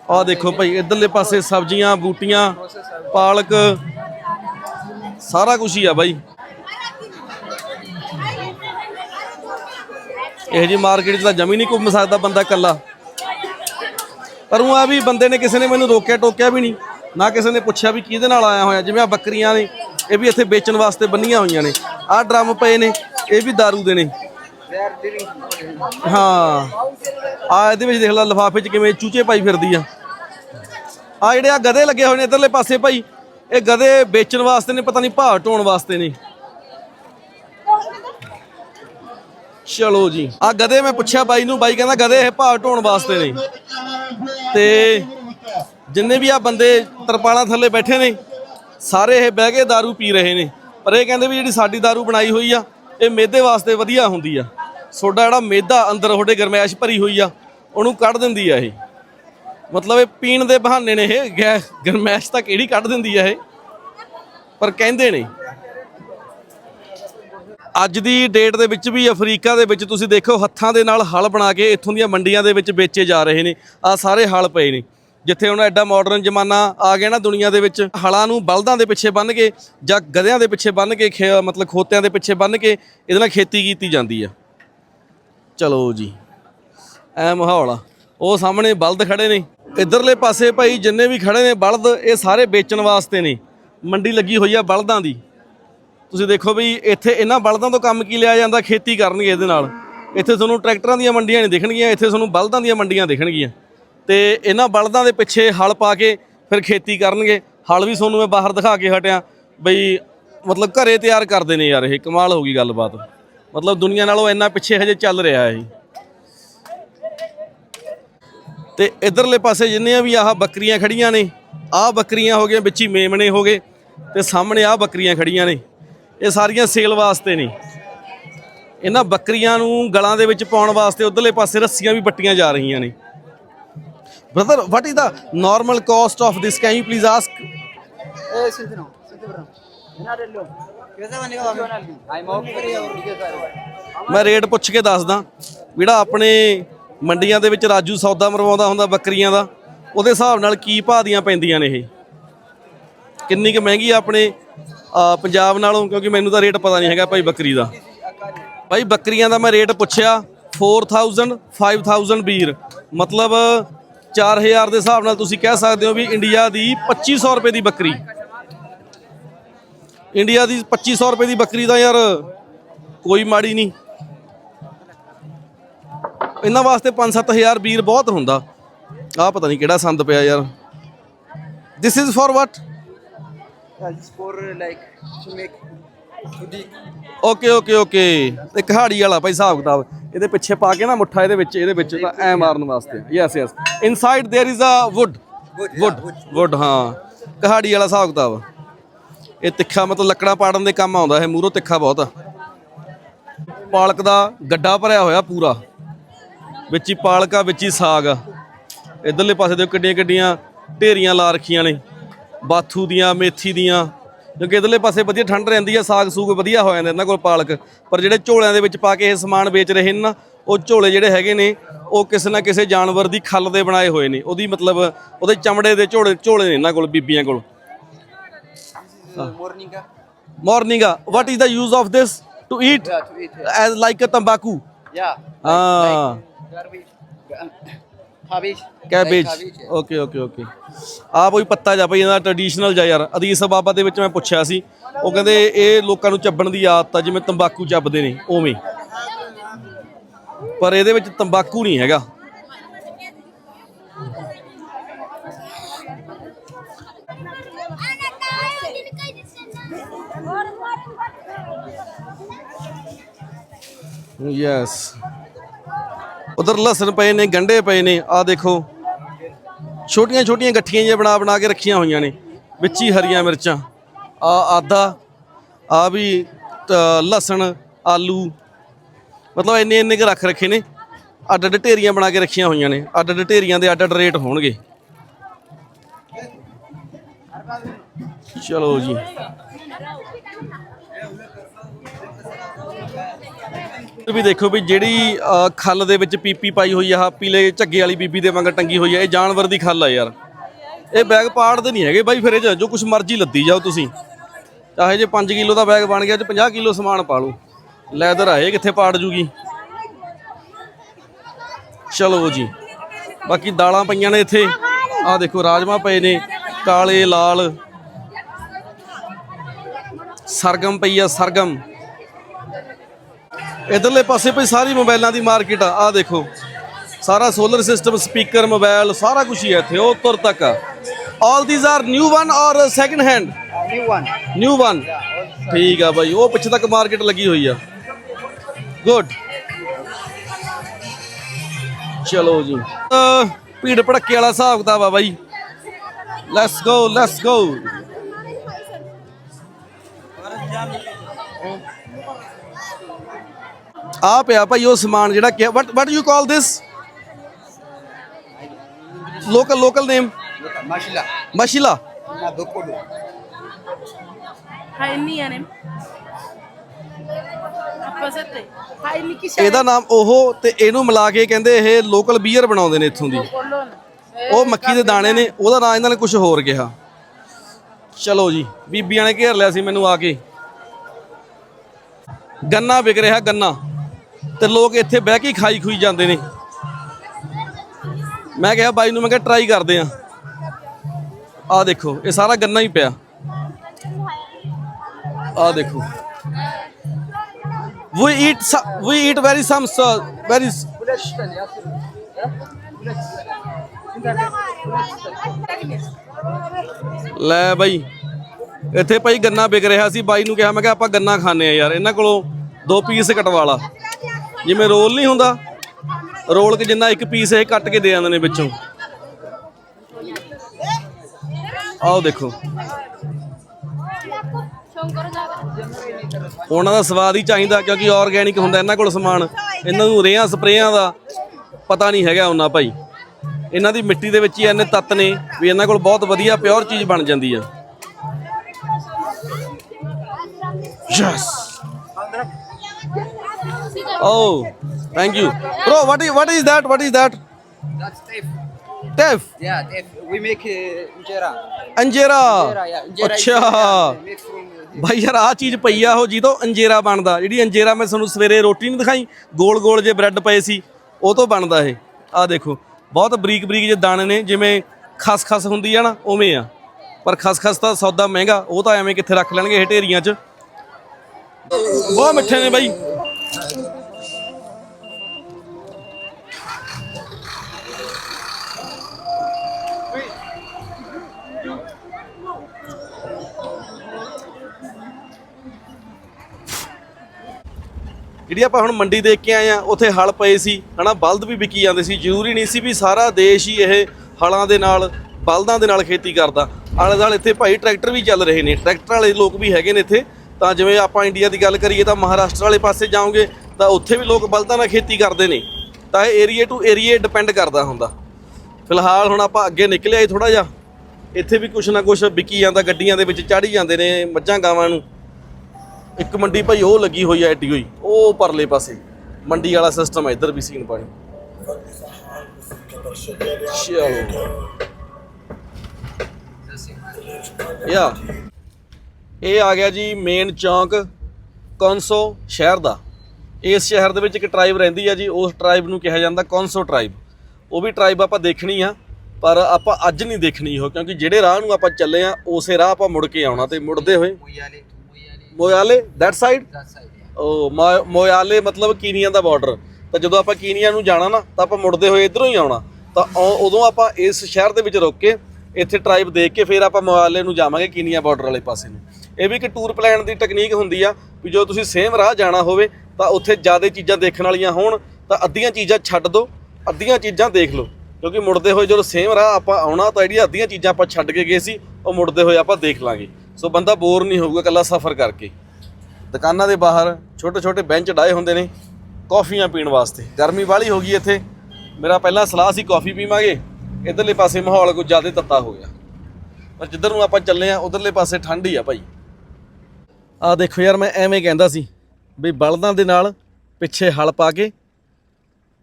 ਆਹ ਦੇਖੋ ਭਾਈ ਇਧਰਲੇ ਪਾਸੇ ਸਬਜ਼ੀਆਂ ਬੂਟੀਆਂ ਪਾਲਕ ਸਾਰਾ ਕੁਝ ਹੀ ਆ ਬਾਈ ਇਹ ਜੀ ਮਾਰਕੀਟ 'ਚ ਤਾਂ ਜਮੀ ਨਹੀਂ ਘੁੰਮ ਸਕਦਾ ਬੰਦਾ ਇਕੱਲਾ ਪਰ ਉਹ ਆ ਵੀ ਬੰਦੇ ਨੇ ਕਿਸੇ ਨੇ ਮੈਨੂੰ ਰੋਕਿਆ ਟੋਕਿਆ ਵੀ ਨਹੀਂ ਨਾ ਕਿਸੇ ਨੇ ਪੁੱਛਿਆ ਵੀ ਕਿਹਦੇ ਨਾਲ ਆਇਆ ਹੋਇਆ ਜਿਵੇਂ ਆ ਬੱਕਰੀਆਂ ਨੇ ਇਹ ਵੀ ਇੱਥੇ ਵੇਚਣ ਵਾਸਤੇ ਬੰਨੀਆਂ ਹੋਈਆਂ ਨੇ ਆਹ ਡਰਮ ਪਏ ਨੇ ਇਹ ਵੀ दारू ਦੇ ਨੇ. ਹਾਂ ਆ ਇਹਦੇ ਵਿੱਚ ਦੇਖ ਲੈ ਲਿਫਾਫੇ 'ਚ ਕਿਵੇਂ ਚੂਚੇ ਪਾਈ ਫਿਰਦੀ ਆ ਆ ਜਿਹੜੇ ਆ ਗਧੇ ਲੱਗੇ ਹੋਏ ਨੇ ਇਧਰਲੇ ਪਾਸੇ ਭਾਈ ਇਹ ਗਧੇ ਵੇਚਣ ਵਾਸਤੇ ਨੇ ਪਤਾ ਨਹੀਂ ਭਾਅ ਢੋਣ ਵਾਸਤੇ ਨੇ ਚਲੋ ਜੀ ਆ ਗਧੇ ਮੈਂ ਪੁੱਛਿਆ ਬਾਈ ਨੂੰ ਬਾਈ ਕਹਿੰਦਾ ਗਧੇ ਇਹ ਭਾਅ ਢੋਣ ਵਾਸਤੇ ਨੇ ਤੇ ਜਿੰਨੇ ਵੀ ਆ ਬੰਦੇ ਤਰਪਾਲਾਂ ਥੱਲੇ ਬੈਠੇ ਨੇ ਸਾਰੇ ਇਹ ਬਹਿ ਕੇ दारू ਪੀ ਰਹੇ ਨੇ ਪਰ ਇਹ ਕਹਿੰਦੇ ਵੀ ਜਿਹੜੀ ਸਾਡੀ दारू ਬਣਾਈ ਹੋਈ ਆ ਇਹ ਮੇਦੇ ਵਾਸਤੇ ਵਧੀਆ ਹੁੰਦੀ ਆ ਤੁਹਾਡਾ ਜਿਹੜਾ ਮੇਦਾ ਅੰਦਰ ਤੁਹਾਡੇ ਗਰਮੈਸ਼ ਭਰੀ ਹੋਈ ਆ, ਉਹਨੂੰ ਕੱਢ ਦਿੰਦੀ ਆ ਇਹ। ਮਤਲਬ ਇਹ ਪੀਣ ਦੇ ਬਹਾਨੇ ਨੇ ਇਹ, ਗੈ, ਗਰਮੈਸ਼ ਤਾਂ ਕਿਹੜੀ ਕੱਢ ਦਿੰਦੀ ਆ ਇਹ? ਪਰ ਕਹਿੰਦੇ ਨੇ। ਅੱਜ ਦੀ ਡੇਟ ਦੇ ਵਿੱਚ ਵੀ ਅਫਰੀਕਾ ਦੇ ਵਿੱਚ ਤੁਸੀਂ ਦੇਖੋ, ਹੱਥਾਂ ਦੇ ਨਾਲ ਹਲ ਬਣਾ ਕੇ ਇੱਥੋਂ ਦੀਆਂ ਮੰਡੀਆਂ ਦੇ ਵਿੱਚ ਵੇਚੇ ਜਾ ਰਹੇ ਨੇ। ਆ ਸਾਰੇ ਹਲ ਪਏ ਨੇ। ਜਿੱਥੇ ਹੁਣ ਐਡਾ ਮਾਡਰਨ ਜ਼ਮਾਨਾ ਆ ਗਿਆ ਨਾ ਦੁਨੀਆ ਦੇ ਵਿੱਚ, ਹਲਾਂ ਨੂੰ ਬਲਦਾਂ ਦੇ ਪਿੱਛੇ ਬੰਨ੍ਹ ਕੇ ਜਾਂ ਗਧਿਆਂ ਦੇ ਪਿੱਛੇ ਬੰਨ੍ਹ ਕੇ ਖੇ- ਮਤਲਬ ਖੋਤਿਆਂ ਦੇ ਪਿੱਛੇ ਬੰਨ੍ਹ ਕੇ ਇਹਦੇ ਨਾਲ ਖੇਤੀ ਕੀਤੀ ਜਾਂਦੀ ਆ। ਚਲੋ ਜੀ। ਐ ਮਾਹੌਲ ਆ। ਉਹ ਸਾਹਮਣੇ ਬਲਦ ਖੜੇ ਨੇ। ਇਧਰਲੇ ਪਾਸੇ ਭਾਈ ਜਿੰਨੇ ਵੀ ਖੜੇ ਨੇ ਬਲਦ, ਇਹ ਸਾਰੇ ਵੇਚਣ ਵਾਸਤੇ ਨੇ। ਮੰਡੀ ਲੱਗੀ ਹੋਈ ਆ ਬਲਦਾਂ ਦੀ। ਤੁਸੀਂ ਦੇਖੋ ਵੀ ਇੱਥੇ ਇਹਨਾਂ ਬਲਦਾਂ ਤੋਂ ਕੰਮ ਕੀ ਲਿਆ ਜਾਂਦਾ, ਖੇਤੀ ਕਰਨਗੇ ਇਹਦੇ ਨਾਲ। ਇੱਥੇ ਤੁਹਾਨੂੰ ਟਰੈਕਟਰਾਂ ਦੀਆਂ ਮੰਡੀਆਂ ਨਹੀਂ ਦਿਖਣਗੀਆਂ, ਇੱਥੇ ਤੁਹਾਨੂੰ ਬਲਦਾਂ ਦੀਆਂ ਮੰਡੀਆਂ ਦਿਖਣਗੀਆਂ। ਤੇ ਇਹਨਾਂ ਬਲਦਾਂ ਦੇ ਪਿੱਛੇ ਹਲ ਪਾ ਕੇ ਫਿਰ ਖੇਤੀ ਕਰਨਗੇ। ਹਲ ਵੀ ਤੁਹਾਨੂੰ ਮੈਂ ਬਾਹਰ ਦਿਖਾ ਕੇ ਹਟਿਆ। ਬਈ ਮਤਲਬ ਘਰੇ ਤਿਆਰ ਕਰਦੇ ਨੇ ਯਾਰ ਇਹ। ਕਮਾਲ ਹੋ ਗਈ ਗੱਲਬਾਤ। ਮਤਲਬ ਦੁਨੀਆ ਨਾਲੋਂ ਇੰਨਾ ਪਿੱਛੇ ਹਜੇ ਚੱਲ ਰਿਹਾ ਇਹ। ਤੇ ਇਧਰਲੇ ਪਾਸੇ ਜਿੰਨੀਆਂ ਵੀ ਆਹ ਬੱਕਰੀਆਂ ਖੜੀਆਂ ਨੇ, ਆਹ ਬੱਕਰੀਆਂ ਹੋ ਗਈਆਂ ਵਿੱਚ ਹੀ ਮੇਮਣੇ ਹੋ ਗਏ ਤੇ ਸਾਹਮਣੇ ਆਹ ਬੱਕਰੀਆਂ ਖੜੀਆਂ ਨੇ। ਇਹ ਸਾਰੀਆਂ ਸੇਲ ਵਾਸਤੇ ਨੇ। ਇਹਨਾਂ ਬੱਕਰੀਆਂ ਨੂੰ ਗਲਾਂ ਦੇ ਵਿੱਚ ਪਾਉਣ ਵਾਸਤੇ ਉਧਰਲੇ ਪਾਸੇ ਰੱਸੀਆਂ ਵੀ ਪੱਟੀਆਂ ਜਾ ਰਹੀਆਂ ਨੇ। Brother what is the normal cost of this can you please ask ਮੈਂ ਰੇਟ ਪੁੱਛ ਕੇ ਦੱਸਦਾ। ਜਿਹੜਾ ਆਪਣੇ ਮੰਡੀਆਂ ਦੇ ਵਿੱਚ ਰਾਜੂ ਸੌਦਾ ਮਰਵਾਉਂਦਾ ਹੁੰਦਾ ਬੱਕਰੀਆਂ ਦਾ ਉਹਦੇ ਹਿਸਾਬ ਨਾਲ ਕੀ ਭਾਅ ਦੀਆਂ ਪੈਂਦੀਆਂ ਨੇ ਇਹ? ਕਿੰਨੀ ਕੁ ਮਹਿੰਗੀ ਆ ਆਪਣੇ ਅਹ, ਪੰਜਾਬ ਨਾਲੋਂ? ਕਿਉਂਕਿ ਮੈਨੂੰ ਤਾਂ ਰੇਟ ਪਤਾ ਨਹੀਂ ਹੈਗਾ ਭਾਈ ਬੱਕਰੀ ਦਾ। ਭਾਈ ਬੱਕਰੀਆਂ ਦਾ ਮੈਂ ਰੇਟ ਪੁੱਛਿਆ 4000 5000 ਬੀਰ। ਮਤਲਬ 4000 ਦੇ ਹਿਸਾਬ ਨਾਲ ਤੁਸੀਂ ਕਹਿ ਸਕਦੇ ਹੋ ਵੀ ਇੰਡੀਆ ਦੀ 2500 ਰੁਪਏ ਦੀ ਬੱਕਰੀ। ਇੰਡੀਆ ਦੀ 2500 ਰੁਪਏ ਦੀ ਬੱਕਰੀ ਦਾ ਯਾਰ ਕੋਈ ਮਾੜੀ ਨਹੀਂ। ਇਹਨਾਂ ਵਾਸਤੇ 5-7000 ਵੀਰ ਬਹੁਤ ਹੁੰਦਾ। ਆ ਪਤਾ ਨਹੀਂ ਕਿਹੜਾ ਸੰਦ ਪਿਆ ਯਾਰ। This is for what? Okay okay okay ਇੱਕ ਹਾੜੀ ਵਾਲਾ ਭਾਈ ਹਿਸਾਬ ਕਿਤਾਬ। ਇਹਦੇ ਪਿੱਛੇ ਪਾ ਕੇ ਨਾ ਮੁੱਠਾ ਇਹਦੇ ਵਿੱਚ ਇਹਦੇ ਵਿੱਚ ਐ ਮਾਰਨ ਵਾਸਤੇ। Yes yes inside there is a wood wood wood ਹਾਂ। ਕਹਾੜੀ ਵਾਲਾ ਹਿਸਾਬ ਕਿਤਾਬ। ਇਹ ਤਿੱਖਾ ਮਤਲਬ ਲੱਕੜਾਂ ਪਾੜਨ ਦੇ ਕੰਮ ਆਉਂਦਾ, ਇਹ ਮੂਰੋ ਤਿੱਖਾ ਬਹੁਤ ਆ। ਪਾਲਕ ਦਾ ਗੱਡਾ ਭਰਿਆ ਹੋਇਆ ਪੂਰਾ। ਵਿੱਚ ਹੀ ਪਾਲਕ ਆ, ਵਿੱਚ ਹੀ ਸਾਗ ਆ। ਇਧਰਲੇ ਪਾਸੇ ਦੇ ਕਿੱਡੀਆਂ ਕਿੱਡੀਆਂ ਢੇਰੀਆਂ ਲਾ ਰੱਖੀਆਂ ਨੇ। ਬਾਥੂ ਦੀਆਂ, ਮੇਥੀ ਦੀਆਂ। ਕਿਉਂਕਿ ਇਧਰਲੇ ਪਾਸੇ ਵਧੀਆ ਠੰਡ ਰਹਿੰਦੀ ਆ, ਸਾਗ ਸੂਗ ਵਧੀਆ ਹੋ ਜਾਂਦਾ ਇਹਨਾਂ ਕੋਲ ਪਾਲਕ। ਪਰ ਜਿਹੜੇ ਝੋਲਿਆਂ ਦੇ ਵਿੱਚ ਪਾ ਕੇ ਇਹ ਸਮਾਨ ਵੇਚ ਰਹੇ ਨੇ ਨਾ, ਉਹ ਝੋਲੇ ਜਿਹੜੇ ਹੈਗੇ ਨੇ, ਉਹ ਕਿਸੇ ਨਾ ਕਿਸੇ ਜਾਨਵਰ ਦੀ ਖੱਲ ਦੇ ਬਣਾਏ ਹੋਏ ਨੇ। ਉਹਦੀ ਮਤਲਬ ਉਹਦੇ ਚਮੜੇ ਦੇ ਝੋਲੇ ਝੋਲੇ ਨੇ ਇਹਨਾਂ ਕੋਲ, ਬੀਬੀਆਂ ਕੋਲ। ਮਾਰਨਿੰਗ ਆ what is the use of this to eat Yeah, to eat. Yeah. As like a tambaku yeah. ਹਾਂ Garbage. Cabbage. Cabbage Like cabbage. yeah. Okay okay okay ਆ ਕੋਈ ਪੱਤਾ ਜਾ ਭਈ ਇਹਦਾ ਟ੍ਰੈਡੀਸ਼ਨਲ ਜਾ ਯਾਰ ਅਦੀਸ ਬਾਬਾ ਦੇ ਵਿੱਚ ਮੈਂ ਪੁੱਛਿਆ ਸੀ ਉਹ ਕਹਿੰਦੇ ਇਹ ਲੋਕਾਂ ਨੂੰ ਚੱਬਣ ਦੀ ਆਦਤ ਆ ਜਿਵੇਂ ਤੰਬਾਕੂ ਚੱਬਦੇ ਨੇ ਉਵੇਂ ਪਰ ਇਹਦੇ ਵਿੱਚ ਤੰਬਾਕੂ ਨਹੀਂ ਹੈਗਾ ਯੈਸ ਉਧਰ ਲਸਣ ਪਏ ਨੇ ਗੰਡੇ ਪਏ ਨੇ ਆ ਦੇਖੋ। ਛੋਟੀਆਂ ਛੋਟੀਆਂ ਗੱਠੀਆਂ ਜਿਹੀਆਂ ਬਣਾ ਬਣਾ ਕੇ ਰੱਖੀਆਂ ਹੋਈਆਂ ਨੇ, ਵਿੱਚ ਹੀ ਹਰੀਆਂ ਮਿਰਚਾਂ ਆ ਆਦਾ ਆ ਵੀ ਲਸਣ, ਆਲੂ, ਮਤਲਬ ਇੰਨੇ ਇੰਨੇ ਕੁ ਰੱਖ ਰੱਖੇ ਨੇ, ਅੱਡ ਅੱਡ ਢੇਰੀਆਂ ਬਣਾ ਕੇ ਰੱਖੀਆਂ ਹੋਈਆਂ ਨੇ, ਅੱਡ ਅੱਡ ਢੇਰੀਆਂ ਦੇ ਅੱਡ ਅੱਡ ਰੇਟ ਹੋਣਗੇ। ਚਲੋ ਜੀ। ਵੀ ਦੇਖੋ ਵੀ ਜਿਹੜੀ ਖੱਲ ਦੇ ਵਿੱਚ ਪੀਪੀ ਪਾਈ ਹੋਈ ਆ, ਆਹ ਪੀਲੇ ਝੱਗੇ ਵਾਲੀ ਬੀਬੀ ਦੇ ਵਾਂਗ ਟੰਗੀ ਹੋਈ ਆ, ਇਹ ਜਾਨਵਰ ਦੀ ਖੱਲ ਆ ਯਾਰ। ਇਹ ਬੈਗ ਪਾੜਦੇ ਨਹੀਂ ਹੈਗੇ ਬਾਈ ਫਿਰ ਇਹ 'ਚ, ਜੋ ਕੁਝ ਮਰਜ਼ੀ ਲੱਦੀ ਜਾਓ ਤੁਸੀਂ। ਚਾਹੇ ਜੇ 5 ਕਿਲੋ ਦਾ ਬੈਗ ਬਣ ਗਿਆ, ਤੇ 50 ਕਿਲੋ ਸਮਾਨ ਪਾ ਲਓ। ਲੈਦਰ ਆਏ ਕਿੱਥੇ ਪਾੜ ਜੂਗੀ? ਚਲੋ ਜੀ। ਬਾਕੀ ਦਾਲਾਂ ਪਈਆਂ ਨੇ ਇੱਥੇ। ਆ ਦੇਖੋ, ਰਾਜਮਾ ਪਏ ਨੇ, ਕਾਲੇ, ਲਾਲ। ਸਰਗਮ ਪਈ ਆ, ਸਰਗਮ। ਇਧਰਲੇ ਪਾਸੇ ਭਈ ਸਾਰੀ ਮੋਬਾਈਲਾਂ ਦੀ ਮਾਰਕੀਟ ਆ ਆ ਦੇਖੋ। ਸਾਰਾ ਸੋਲਰ ਸਿਸਟਮ ਸਪੀਕਰ ਮੋਬਾਈਲ ਸਾਰਾ ਕੁਝ ਹੀ ਹੈ ਇੱਥੇ ਉਹ ਤੁਰ ਤੱਕ। ਆ all these are new one or second hand new one. New one ਠੀਕ ਆ ਬਾਈ ਉਹ ਪਿੱਛੇ ਤੱਕ ਮਾਰਕੀਟ ਲੱਗੀ ਹੋਈ ਆ। ਗੁੱਡ ਚਲੋ ਜੀ। ਭੀੜ ਭੜੱਕੇ ਵਾਲਾ ਹਿਸਾਬ ਕਿਤਾਬ ਆ ਬਾਈ। ਲੈਟਸ ਗੋ ਲੈਟਸ ਗੋ ਆ ਪਿਆ ਭਾਈ ਉਹ ਸਮਾਨ ਜਿਹੜਾ ਕਿ what what you call this local local name. ਮਸ਼ੀਲਾ. ਹਾਈਨੀਆਂ ਨੇ ਆਪਾਂ ਸੱਤੇ ਹਾਈਨੀ ਕੀ ਇਹਦਾ ਨਾਮ ਉਹ ਤੇ ਇਹਨੂੰ ਮਿਲਾ ਕੇ ਕਹਿੰਦੇ ਇਹ ਲੋਕਲ ਬੀਅਰ ਬਣਾਉਂਦੇ ਨੇ ਇੱਥੋਂ ਦੀ। ਉਹ ਮੱਕੀ ਦੇ ਦਾਣੇ ਨੇ ਉਹਦਾ ਨਾਂ ਇਹਨਾਂ ਨੇ ਕੁਝ ਹੋਰ ਕਿਹਾ। ਚਲੋ ਜੀ ਬੀਬੀਆਂ ਨੇ ਘੇਰ ਲਿਆ ਸੀ ਮੈਨੂੰ ਆ ਕੇ। ਗੰਨਾ ਵਿਕ ਰਿਹਾ ਗੰਨਾ। ਤੇ ਲੋਕ ਇੱਥੇ ਬਹਿ ਕੇ ਖਾਈ ਖੁਈ ਜਾਂਦੇ ਨੇ। ਮੈਂ ਕਿਹਾ ਬਾਈ ਨੂੰ ਮੈਂ ਕਿਹਾ ਟਰਾਈ ਕਰਦੇ ਆ। ਆ ਦੇਖੋ, ਇਹ ਸਾਰਾ ਗੰਨਾ ਹੀ ਪਿਆ। ਆ ਦੇਖੋ। We eat we eat very some very ਲੈ ਬਾਈ। ਇੱਥੇ ਭਾਈ ਗੰਨਾ ਵਿਕ ਰਿਹਾ ਸੀ, ਬਾਈ ਨੂੰ ਕਿਹਾ, ਮੈਂ ਕਿਹਾ ਆਪਾਂ ਗੰਨਾ ਖਾਣੇ ਆ ਯਾਰ, ਇਹਨਾਂ ਕੋਲੋਂ ਦੋ ਪੀਸ ਕਟਵਾ ਲਾ ਜਿਵੇਂ ਰੋਲ ਨਹੀਂ ਹੁੰਦਾ, ਰੋਲ ਕੇ ਜਿੰਨਾ ਇੱਕ ਪੀਸ ਇਹ ਕੱਟ ਕੇ ਦੇ ਜਾਂਦੇ ਨੇ ਵਿੱਚੋਂ। ਆਓ ਦੇਖੋ। ਉਹਨਾਂ ਦਾ ਸਵਾਦ ਹੀ ਚਾਹੀਦਾ, ਕਿਉਂਕਿ ਆਰਗੈਨਿਕ ਹੁੰਦਾ, ਇਹਨਾਂ ਕੋਲ ਸਮਾਨ, ਇਹਨਾਂ ਨੂੰ ਰੇਹਾਂ ਸਪਰੇਆਂ ਦਾ ਪਤਾ ਨਹੀਂ ਹੈਗਾ ਉਹਨਾਂ ਭਾਈ। ਇਹਨਾਂ ਦੀ ਮਿੱਟੀ ਦੇ ਵਿੱਚ ਹੀ ਇੰਨੇ ਤੱਤ ਨੇ, ਵੀ ਇਹਨਾਂ ਕੋਲ ਬਹੁਤ ਵਧੀਆ ਪਿਓਰ ਚੀਜ਼ ਬਣ ਜਾਂਦੀ ਆ। Yes oh thank you bro what is what is that? What is that? That's Tafe. Tafe Yeah, Tafe. We make uh, injera. Injera, yeah. Injera is, ਅੱਛਾ uh, made from uh, ਭਾਈ ਯਾਰ ਆ ਚੀਜ਼ ਪਈ ਆ ਉਹ ਜਿਹਤੋਂ ਅੰਜੇਰਾ ਬਣਦਾ ਜਿਹੜੀ ਅੰਜੇਰਾ ਮੈਂ ਤੁਹਾਨੂੰ ਸਵੇਰੇ ਰੋਟੀ ਨਹੀਂ ਦਿਖਾਈ ਗੋਲ ਗੋਲ ਜੇ ਬ੍ਰੈਡ ਪਏ ਸੀ ਉਹ ਤੋਂ ਬਣਦਾ ਇਹ। ਆ ਦੇਖੋ ਬਹੁਤ ਬਰੀਕ ਬਰੀਕ ਜੇ ਦਾਣੇ ਨੇ ਜਿਵੇਂ ਖਸਖਸ ਹੁੰਦੀ ਆ ਨਾ ਉਵੇਂ ਆ। ਪਰ ਖਸਖਸ ਤਾਂ ਸੌਦਾ ਮਹਿੰਗਾ ਉਹ ਤਾਂ ਐਵੇਂ ਕਿੱਥੇ ਰੱਖ ਲੈਣਗੇ ਇਹ ਢੇਰੀਆਂ 'ਚ। ਬਹੁਤ ਮਿੱਠੇ ਨੇ ਬਾਈ। ਜਿਹੜੀ ਆਪਾਂ ਹੁਣ ਮੰਡੀ ਦੇਖ ਕੇ ਆਏ ਆ, ਉੱਥੇ ਹਲ ਪਏ ਸੀ, ਹਨਾ, ਬਲਦ ਵੀ ਵਿਕੀ ਜਾਂਦੇ ਸੀ, ਜ਼ਰੂਰੀ ਨਹੀਂ ਸੀ ਵੀ ਸਾਰਾ ਦੇਸ਼ ਹੀ ਇਹ ਹਲਾਂ ਦੇ ਨਾਲ, ਬਲਦਾਂ ਦੇ ਨਾਲ ਖੇਤੀ ਕਰਦਾ। ਆਲੇ ਦੁਆਲੇ ਇੱਥੇ ਭਾਈ ਟਰੈਕਟਰ ਵੀ ਚੱਲ ਰਹੇ ਨੇ, ਟਰੈਕਟਰ ਵਾਲੇ ਲੋਕ ਵੀ ਹੈਗੇ ਨੇ ਇੱਥੇ। ਤਾਂ ਜਿਵੇਂ ਆਪਾਂ ਇੰਡੀਆ ਦੀ ਗੱਲ ਕਰੀਏ ਤਾਂ ਮਹਾਰਾਸ਼ਟਰ ਵਾਲੇ ਪਾਸੇ ਜਾਓਗੇ ਤਾਂ ਉੱਥੇ ਵੀ ਲੋਕ ਬਲਦਾਂ ਨਾਲ ਖੇਤੀ ਕਰਦੇ ਨੇ। ਤਾਂ ਇਹ ਏਰੀਏ ਟੂ ਏਰੀਏ ਡਿਪੈਂਡ ਕਰਦਾ ਹੁੰਦਾ। ਫਿਲਹਾਲ ਹੁਣ ਆਪਾਂ ਅੱਗੇ ਨਿਕਲਿਆ ਥੋੜਾ ਜਿਹਾ। ਇੱਥੇ ਵੀ ਕੁਛ ਨਾ ਕੁਛ ਵਿਕੀ ਜਾਂਦਾ, ਗੱਡੀਆਂ ਦੇ ਵਿੱਚ ਚਾੜੀ ਜਾਂਦੇ ਨੇ ਮੱਝਾਂ, ਗਾਵਾਂ ਨੂੰ। ਇੱਕ ਮੰਡੀ ਭਾਈ ਉਹ ਲੱਗੀ ਹੋਈ ਐ ਐਡੀ ਹੋਈ। ਉਹ ਪਰਲੇ ਪਾਸੇ। ਮੰਡੀ ਵਾਲਾ ਸਿਸਟਮ ਹੈ ਇੱਧਰ ਵੀ ਸੀਨ ਪਾਣੀ ਚਲੋ। ਯਾ। ਇਹ ਆ ਗਿਆ ਜੀ ਮੇਨ ਚੌਂਕ ਕੌਨਸੋ ਸ਼ਹਿਰ ਦਾ। ਇਸ ਸ਼ਹਿਰ ਦੇ ਵਿੱਚ ਇੱਕ ਟ੍ਰਾਈਬ ਰਹਿੰਦੀ ਆ ਜੀ ਉਸ ਟ੍ਰਾਈਬ ਨੂੰ ਕਿਹਾ ਜਾਂਦਾ ਕੌਨਸੋ ਟ੍ਰਾਈਬ ਉਹ ਵੀ ਟ੍ਰਾਈਬ ਆਪਾਂ ਦੇਖਣੀ ਆ ਪਰ ਆਪਾਂ ਅੱਜ ਨਹੀਂ ਦੇਖਣੀ ਉਹ ਕਿਉਂਕਿ ਜਿਹੜੇ ਰਾਹ ਨੂੰ ਆਪਾਂ ਚੱਲੇ ਆ ਉਸੇ ਰਾਹ ਆਪਾਂ ਮੁੜ ਕੇ ਆਉਣਾ ਤੇ ਮੁੜਦੇ ਹੋਏ। Moyale that side. ਉਹ ਮੋਇਆਲੇ ਮਤਲਬ ਕੀਨੀਆ ਦਾ ਬਾਰਡਰ ਤਾਂ ਜਦੋਂ ਆਪਾਂ ਕੀਨੀਆ ਨੂੰ ਜਾਣਾ ਨਾ ਤਾਂ ਆਪਾਂ ਮੁੜਦੇ ਹੋਏ ਇਧਰੋਂ ਹੀ ਆਉਣਾ। ਤਾਂ ਉਦੋਂ ਆਪਾਂ ਇਸ ਸ਼ਹਿਰ ਦੇ ਵਿੱਚ ਰੁਕ ਕੇ ਇੱਥੇ ਟ੍ਰਾਈਬ ਦੇਖ ਕੇ ਫਿਰ ਆਪਾਂ ਮੋਇਆਲੇ ਨੂੰ ਜਾਵਾਂਗੇ ਕੀਨੀਆ ਬਾਰਡਰ ਵਾਲੇ ਪਾਸੇ ਨੂੰ। ਇਹ ਵੀ ਇੱਕ ਟੂਰ ਪਲਾਨ ਦੀ ਟੈਕਨੀਕ ਹੁੰਦੀ ਆ ਵੀ ਜਦੋਂ ਤੁਸੀਂ ਸੇਮ ਰਾਹ ਜਾਣਾ ਹੋਵੇ ਤਾਂ ਉੱਥੇ ਜ਼ਿਆਦਾ ਚੀਜ਼ਾਂ ਦੇਖਣ ਵਾਲੀਆਂ ਹੋਣ, ਤਾਂ ਅੱਧੀਆਂ ਚੀਜ਼ਾਂ ਛੱਡ ਦਿਓ, ਅੱਧੀਆਂ ਚੀਜ਼ਾਂ ਦੇਖ ਲਓ। ਕਿਉਂਕਿ ਮੁੜਦੇ ਹੋਏ ਜਦੋਂ ਸੇਮ ਰਾਹ ਆਪਾਂ ਆਉਣਾ, ਤਾਂ ਜਿਹੜੀਆਂ ਅੱਧੀਆਂ ਚੀਜ਼ਾਂ ਆਪਾਂ ਛੱਡ ਕੇ ਗਏ ਸੀ, ਉਹ ਮੁੜਦੇ ਹੋਏ ਆਪਾਂ ਦੇਖ ਲਾਂਗੇ। ਸੋ ਬੰਦਾ ਬੋਰ ਨਹੀਂ ਹੋਊਗਾ ਇਕੱਲਾ ਸਫ਼ਰ ਕਰਕੇ। ਦੁਕਾਨਾਂ ਦੇ ਬਾਹਰ ਛੋਟੇ ਛੋਟੇ ਬੈਂਚ ਡਾਏ ਹੁੰਦੇ ਨੇ, ਕੌਫੀਆਂ ਪੀਣ ਵਾਸਤੇ। ਗਰਮੀ ਵਾਲੀ ਹੋ ਗਈ ਇੱਥੇ। ਮੇਰਾ ਪਹਿਲਾਂ ਸਲਾਹ ਸੀ ਕੌਫੀ ਪੀਵਾਂਗੇ। ਇਧਰਲੇ ਪਾਸੇ ਮਾਹੌਲ ਕੁਝ ਜ਼ਿਆਦਾ ਤੱਤਾ ਹੋ ਗਿਆ। ਪਰ ਜਿੱਧਰ ਨੂੰ ਆਪਾਂ ਚੱਲੇ ਆ, ਉਧਰਲੇ ਪਾਸੇ ਠੰਡ ਹੀ ਆ ਭਾਈ। ਆ ਦੇਖੋ ਯਾਰ, ਮੈਂ ਐਵੇਂ ਕਹਿੰਦਾ ਸੀ ਵੀ ਬਲਦਾਂ ਦੇ ਨਾਲ ਪਿੱਛੇ ਹਲ ਪਾ ਕੇ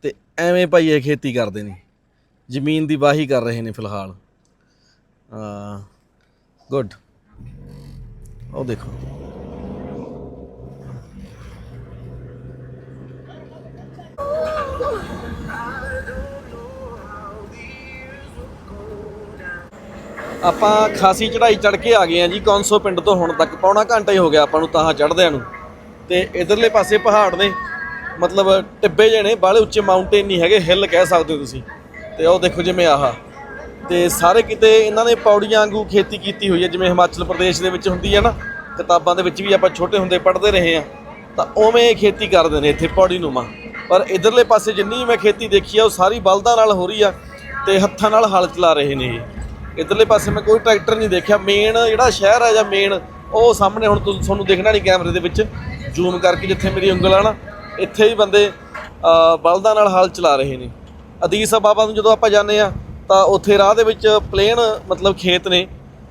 ਤੇ ਐਵੇਂ ਭਾਈ ਇਹ ਖੇਤੀ ਕਰਦੇ ਨੇ। ਜ਼ਮੀਨ ਦੀ ਵਾਹੀ ਕਰ ਰਹੇ ਨੇ ਫਿਲਹਾਲ। ਆ ਗੁੱਡ ਉਹ ਦੇਖੋ। oh! ਆਪਾਂ ਖਾਸੀ ਚੜ੍ਹਾਈ ਚੜ੍ਹ ਕੇ ਆ ਗਏ ਆ ਜੀ ਕੌਨਸੋ ਪਿੰਡ ਤੋਂ ਹੁਣ ਤੱਕ, ਪੌਣਾ ਘੰਟਾ ਹੀ ਹੋ ਗਿਆ ਆਪਾਂ ਨੂੰ ਤਾਂ ਚੜ੍ਹਦਿਆਂ ਨੂੰ। ਤੇ ਇਧਰਲੇ ਪਾਸੇ ਪਹਾੜ ਨੇ, ਮਤਲਬ ਟਿੱਬੇ ਜਿਹੇ ਨੇ, ਬਾਹਲੇ ਉੱਚੇ ਮਾਊਂਟੇਨ ਨਹੀਂ ਹੈਗੇ, ਹਿੱਲ ਕਹਿ ਸਕਦੇ ਹੋ ਤੁਸੀਂ। ਤੇ ਉਹ ਦੇਖੋ ਜਿਵੇਂ ਆਹਾ। ਤੇ ਸਾਰੇ ਕਿਤੇ ਇਹਨਾਂ ਨੇ ਪੌੜੀਆਂ ਵਾਂਗੂ ਖੇਤੀ ਕੀਤੀ ਹੋਈ ਹੈ, ਜਿਵੇਂ ਹਿਮਾਚਲ ਪ੍ਰਦੇਸ਼ ਦੇ ਵਿੱਚ ਹੁੰਦੀ ਹੈ ਨਾ, ਕਿਤਾਬਾਂ ਦੇ ਵਿੱਚ ਵੀ ਆਪਾਂ ਛੋਟੇ ਹੁੰਦੇ ਪੜ੍ਹਦੇ ਰਹੇ ਆ ਤਾਂ ਉਵੇਂ ਖੇਤੀ ਕਰਦੇ ਨੇ ਇੱਥੇ ਪੌੜੀ ਨੂੰ ਨੂੰਮਾ ਪਰ ਇਧਰਲੇ ਪਾਸੇ ਜਿੰਨੀ ਮੈਂ ਖੇਤੀ ਦੇਖੀ ਆ, ਉਹ ਸਾਰੀ ਬਲਦਾਂ ਨਾਲ ਹੋ ਰਹੀ ਆ, ਤੇ ਹੱਥਾਂ ਨਾਲ ਹਲ ਚਲਾ ਰਹੇ ਨੇ ਇਹ। ਇਧਰਲੇ ਪਾਸੇ ਮੈਂ ਕੋਈ ਟਰੈਕਟਰ ਨਹੀਂ ਦੇਖਿਆ। ਮੇਨ ਜਿਹੜਾ ਸ਼ਹਿਰ ਹੈ ਜਾਂ ਮੇਨ ਉਹ ਸਾਹਮਣੇ ਹੁਣ ਤੁਹਾਨੂੰ ਦੇਖਣਾ ਨਹੀਂ ਕੈਮਰੇ ਦੇ ਵਿੱਚ। ਜ਼ੂਮ ਕਰਕੇ ਜਿੱਥੇ ਮੇਰੀ ਉਂਗਲ ਆ ਨਾ, ਇੱਥੇ ਹੀ ਬੰਦੇ ਬਲਦਾਂ ਨਾਲ ਹਲ ਚਲਾ ਰਹੇ ਨੇ। ਅਦੀਸ ਬਾਬਾ ਨੂੰ ਜਦੋਂ ਆਪਾਂ ਜਾਂਦੇ ਆ, ਤਾਂ ਉੱਥੇ ਰਾਹ ਦੇ ਵਿੱਚ ਪਲੇਨ ਮਤਲਬ ਖੇਤ ਨੇ,